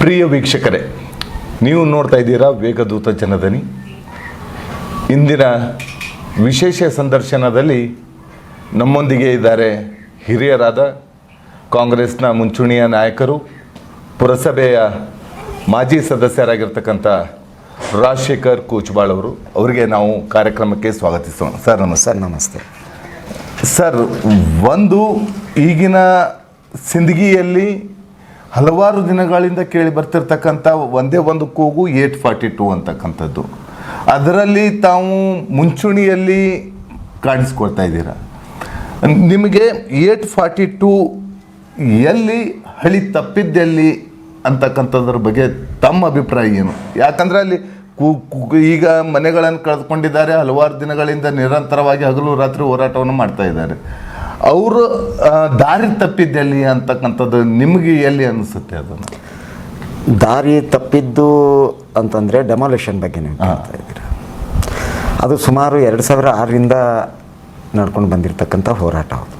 ಪ್ರಿಯ ವೀಕ್ಷಕರೇ ನೀವು ನೋಡ್ತಾ ಇದ್ದೀರಾ ವೇಗದೂತ ಜನಧನಿ. ಇಂದಿನ ವಿಶೇಷ ಸಂದರ್ಶನದಲ್ಲಿ ನಮ್ಮೊಂದಿಗೆ ಇದ್ದಾರೆ ಹಿರಿಯರಾದ ಕಾಂಗ್ರೆಸ್ನ ಮುಂಚೂಣಿಯ ನಾಯಕರು ಪುರಸಭೆಯ ಮಾಜಿ ಸದಸ್ಯರಾಗಿರ್ತಕ್ಕಂಥ ರಾಜಶೇಖರ್ ಕೂಚ್ಬಾಳ್ ಅವರು. ಅವರಿಗೆ ನಾವು ಕಾರ್ಯಕ್ರಮಕ್ಕೆ ಸ್ವಾಗತಿಸೋಣ. ಸರ್ ನಮಸ್ತೆ. ಸರ್ ನಮಸ್ತೆ. ಸರ್ ಒಂದು ಈಗಿನ ಸಿಂದಗಿಯಲ್ಲಿ ಹಲವಾರು ದಿನಗಳಿಂದ ಕೇಳಿ ಬರ್ತಿರ್ತಕ್ಕಂಥ ಒಂದೇ ಒಂದು ಕೂಗು ಏಟ್ ಫಾರ್ಟಿ ಟು ಅಂತಕ್ಕಂಥದ್ದು. ಅದರಲ್ಲಿ ತಾವು ಮುಂಚೂಣಿಯಲ್ಲಿ ಕಾಣಿಸ್ಕೊಳ್ತಾ ಇದ್ದೀರಾ? ನಿಮಗೆ ಏಟ್ ಫಾರ್ಟಿ ಟೂ ಎಲ್ಲಿ ಹಳಿ ತಪ್ಪಿದ್ದೆಲ್ಲಿ ಅಂತಕ್ಕಂಥದ್ರ ಬಗ್ಗೆ ತಮ್ಮ ಅಭಿಪ್ರಾಯ ಏನು? ಯಾಕಂದರೆ ಅಲ್ಲಿ ಕೂ ಈಗ ಮನೆಗಳನ್ನು ಕಳೆದುಕೊಂಡಿದ್ದಾರೆ, ಹಲವಾರು ದಿನಗಳಿಂದ ನಿರಂತರವಾಗಿ ಹಗಲು ರಾತ್ರಿ ಹೋರಾಟವನ್ನು ಮಾಡ್ತಾ ಇದ್ದಾರೆ. ಅವರು ದಾರಿ ತಪ್ಪಿದ್ದೆಲ್ಲಿ ಅಂತಕ್ಕಂಥದ್ದು ನಿಮಗೆ ಎಲ್ಲಿ ಅನಿಸುತ್ತೆ ಅದನ್ನು? ದಾರಿ ತಪ್ಪಿದ್ದು ಅಂತಂದರೆ ಡೆಮಾಲಿಷನ್ ಬಗ್ಗೆ ನೀವು ಕೇಳ್ತಾ ಇದ್ದೀರಾ. ಅದು ಸುಮಾರು ಎರಡು ಸಾವಿರ ಆರರಿಂದ ನಡ್ಕೊಂಡು ಬಂದಿರತಕ್ಕಂಥ ಹೋರಾಟ ಅದು.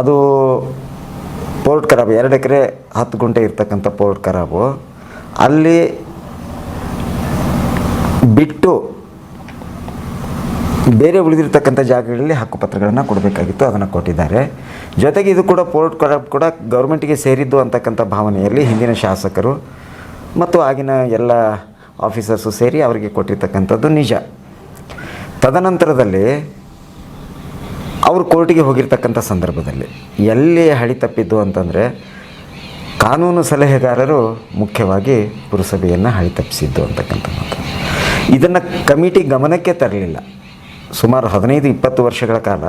ಅದು ಪೋರ್ಟ್ ಕರಾಬು ಎರಡು ಎಕರೆ ಹತ್ತು ಗುಂಟೆ ಇರ್ತಕ್ಕಂಥ ಪೋರ್ಟ್ ಕರಾಬು ಅಲ್ಲಿ ಬಿಟ್ಟು ಬೇರೆ ಉಳಿದಿರ್ತಕ್ಕಂಥ ಜಾಗಗಳಲ್ಲಿ ಹಕ್ಕುಪತ್ರಗಳನ್ನು ಕೊಡಬೇಕಾಗಿತ್ತು, ಅದನ್ನು ಕೊಟ್ಟಿದ್ದಾರೆ. ಜೊತೆಗೆ ಇದು ಕೂಡ ಪೋರ್ಟ್ ಕೂಡ ಗೌರ್ಮೆಂಟಿಗೆ ಸೇರಿದ್ದು ಅಂತಕ್ಕಂಥ ಭಾವನೆಯಲ್ಲಿ ಹಿಂದಿನ ಶಾಸಕರು ಮತ್ತು ಆಗಿನ ಎಲ್ಲ ಆಫೀಸರ್ಸು ಸೇರಿ ಅವರಿಗೆ ಕೊಟ್ಟಿರ್ತಕ್ಕಂಥದ್ದು ನಿಜ. ತದನಂತರದಲ್ಲಿ ಅವರು ಕೋರ್ಟಿಗೆ ಹೋಗಿರ್ತಕ್ಕಂಥ ಸಂದರ್ಭದಲ್ಲಿ ಎಲ್ಲಿ ಹಳಿ ತಪ್ಪಿದ್ದು ಅಂತಂದರೆ ಕಾನೂನು ಸಲಹೆಗಾರರು ಮುಖ್ಯವಾಗಿ ಪುರಸಭೆಯನ್ನು ಹಳಿ ತಪ್ಪಿಸಿದ್ದು ಅಂತಕ್ಕಂಥ ಮಾತು. ಇದನ್ನು ಕಮಿಟಿ ಗಮನಕ್ಕೆ ತರಲಿಲ್ಲ. ಸುಮಾರು ಹದಿನೈದು, ಇಪ್ಪತ್ತು ವರ್ಷಗಳ ಕಾಲ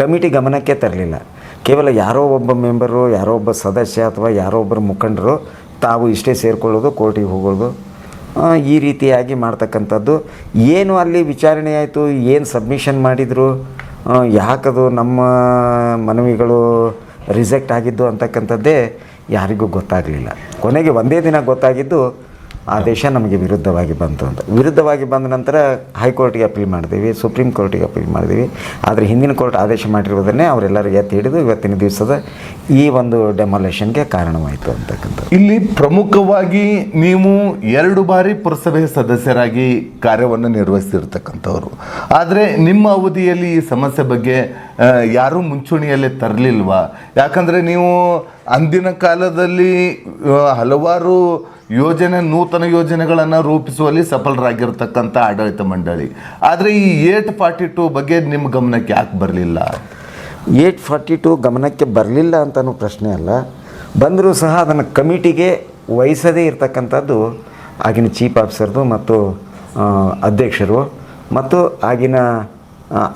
ಕಮಿಟಿ ಗಮನಕ್ಕೆ ತರಲಿಲ್ಲ. ಕೇವಲ ಯಾರೋ ಒಬ್ಬ ಮೆಂಬರು, ಯಾರೋ ಒಬ್ಬ ಸದಸ್ಯ ಅಥವಾ ಯಾರೋ ಒಬ್ಬರು ಮುಖಂಡರು ತಾವು ಇಷ್ಟೇ ಸೇರಿಕೊಳ್ಳೋದು, ಕೋರ್ಟಿಗೆ ಹೋಗೋದು ಈ ರೀತಿಯಾಗಿ ಮಾಡ್ತಕ್ಕಂಥದ್ದು. ಏನು ಅಲ್ಲಿ ವಿಚಾರಣೆ ಆಯಿತು, ಏನು ಸಬ್ಮಿಷನ್ ಮಾಡಿದರು ಯಾಕದು ನಮ್ಮ ಮನವಿಗಳು ರಿಜೆಕ್ಟ್ ಆಗಿದ್ದು ಅಂತಕ್ಕಂಥದ್ದೇ ಯಾರಿಗೂ ಗೊತ್ತಾಗಲಿಲ್ಲ. ಕೊನೆಗೆ ಒಂದೇ ದಿನ ಗೊತ್ತಾಗಿದ್ದು ಆದೇಶ ನಮಗೆ ವಿರುದ್ಧವಾಗಿ ಬಂತು ಅಂತ. ವಿರುದ್ಧವಾಗಿ ಬಂದ ನಂತರ ಹೈಕೋರ್ಟಿಗೆ ಅಪೀಲ್ ಮಾಡಿದ್ದೀವಿ ಸುಪ್ರೀಂ ಕೋರ್ಟಿಗೆ ಅಪೀಲ್ ಮಾಡಿದ್ದೀವಿ ಆದರೆ ಹಿಂದಿನ ಕೋರ್ಟ್ ಆದೇಶ ಮಾಡಿರುವುದನ್ನೇ ಅವರೆಲ್ಲರೂ ಎತ್ತಿ ಹಿಡಿದು ಇವತ್ತಿನ ದಿವಸದ ಈ ಒಂದು ಡೆಮಾಲೇಷನ್ಗೆ ಕಾರಣವಾಯಿತು ಅಂತಕ್ಕಂಥದ್ದು. ಇಲ್ಲಿ ಪ್ರಮುಖವಾಗಿ ನೀವು ಎರಡು ಬಾರಿ ಪುರಸಭೆ ಸದಸ್ಯರಾಗಿ ಕಾರ್ಯವನ್ನು ನಿರ್ವಹಿಸಿರ್ತಕ್ಕಂಥವ್ರು. ಆದರೆ ನಿಮ್ಮ ಅವಧಿಯಲ್ಲಿ ಈ ಸಮಸ್ಯೆ ಬಗ್ಗೆ ಯಾರೂ ಮುಂಚೂಣಿಯಲ್ಲೇ ತರಲಿಲ್ವ? ಯಾಕಂದರೆ ನೀವು ಅಂದಿನ ಕಾಲದಲ್ಲಿ ಹಲವಾರು ಯೋಜನೆ, ನೂತನ ಯೋಜನೆಗಳನ್ನು ರೂಪಿಸುವಲ್ಲಿ ಸಫಲರಾಗಿರ್ತಕ್ಕಂಥ ಆಡಳಿತ ಮಂಡಳಿ. ಆದರೆ ಈ ಏಟ್ ಫಾರ್ಟಿ ಟು ಬಗ್ಗೆ ನಿಮ್ಮ ಗಮನಕ್ಕೆ ಯಾಕೆ ಬರಲಿಲ್ಲ? ಏಟ್ ಫಾರ್ಟಿ ಟು ಗಮನಕ್ಕೆ ಬರಲಿಲ್ಲ ಅಂತಲೂ ಪ್ರಶ್ನೆ ಅಲ್ಲ. ಬಂದರೂ ಸಹ ಅದನ್ನು ಕಮಿಟಿಗೆ ವಹಿಸದೇ ಇರತಕ್ಕಂಥದ್ದು ಆಗಿನ ಚೀಫ್ ಆಫೀಸರ್ದು ಮತ್ತು ಅಧ್ಯಕ್ಷರು ಮತ್ತು ಆಗಿನ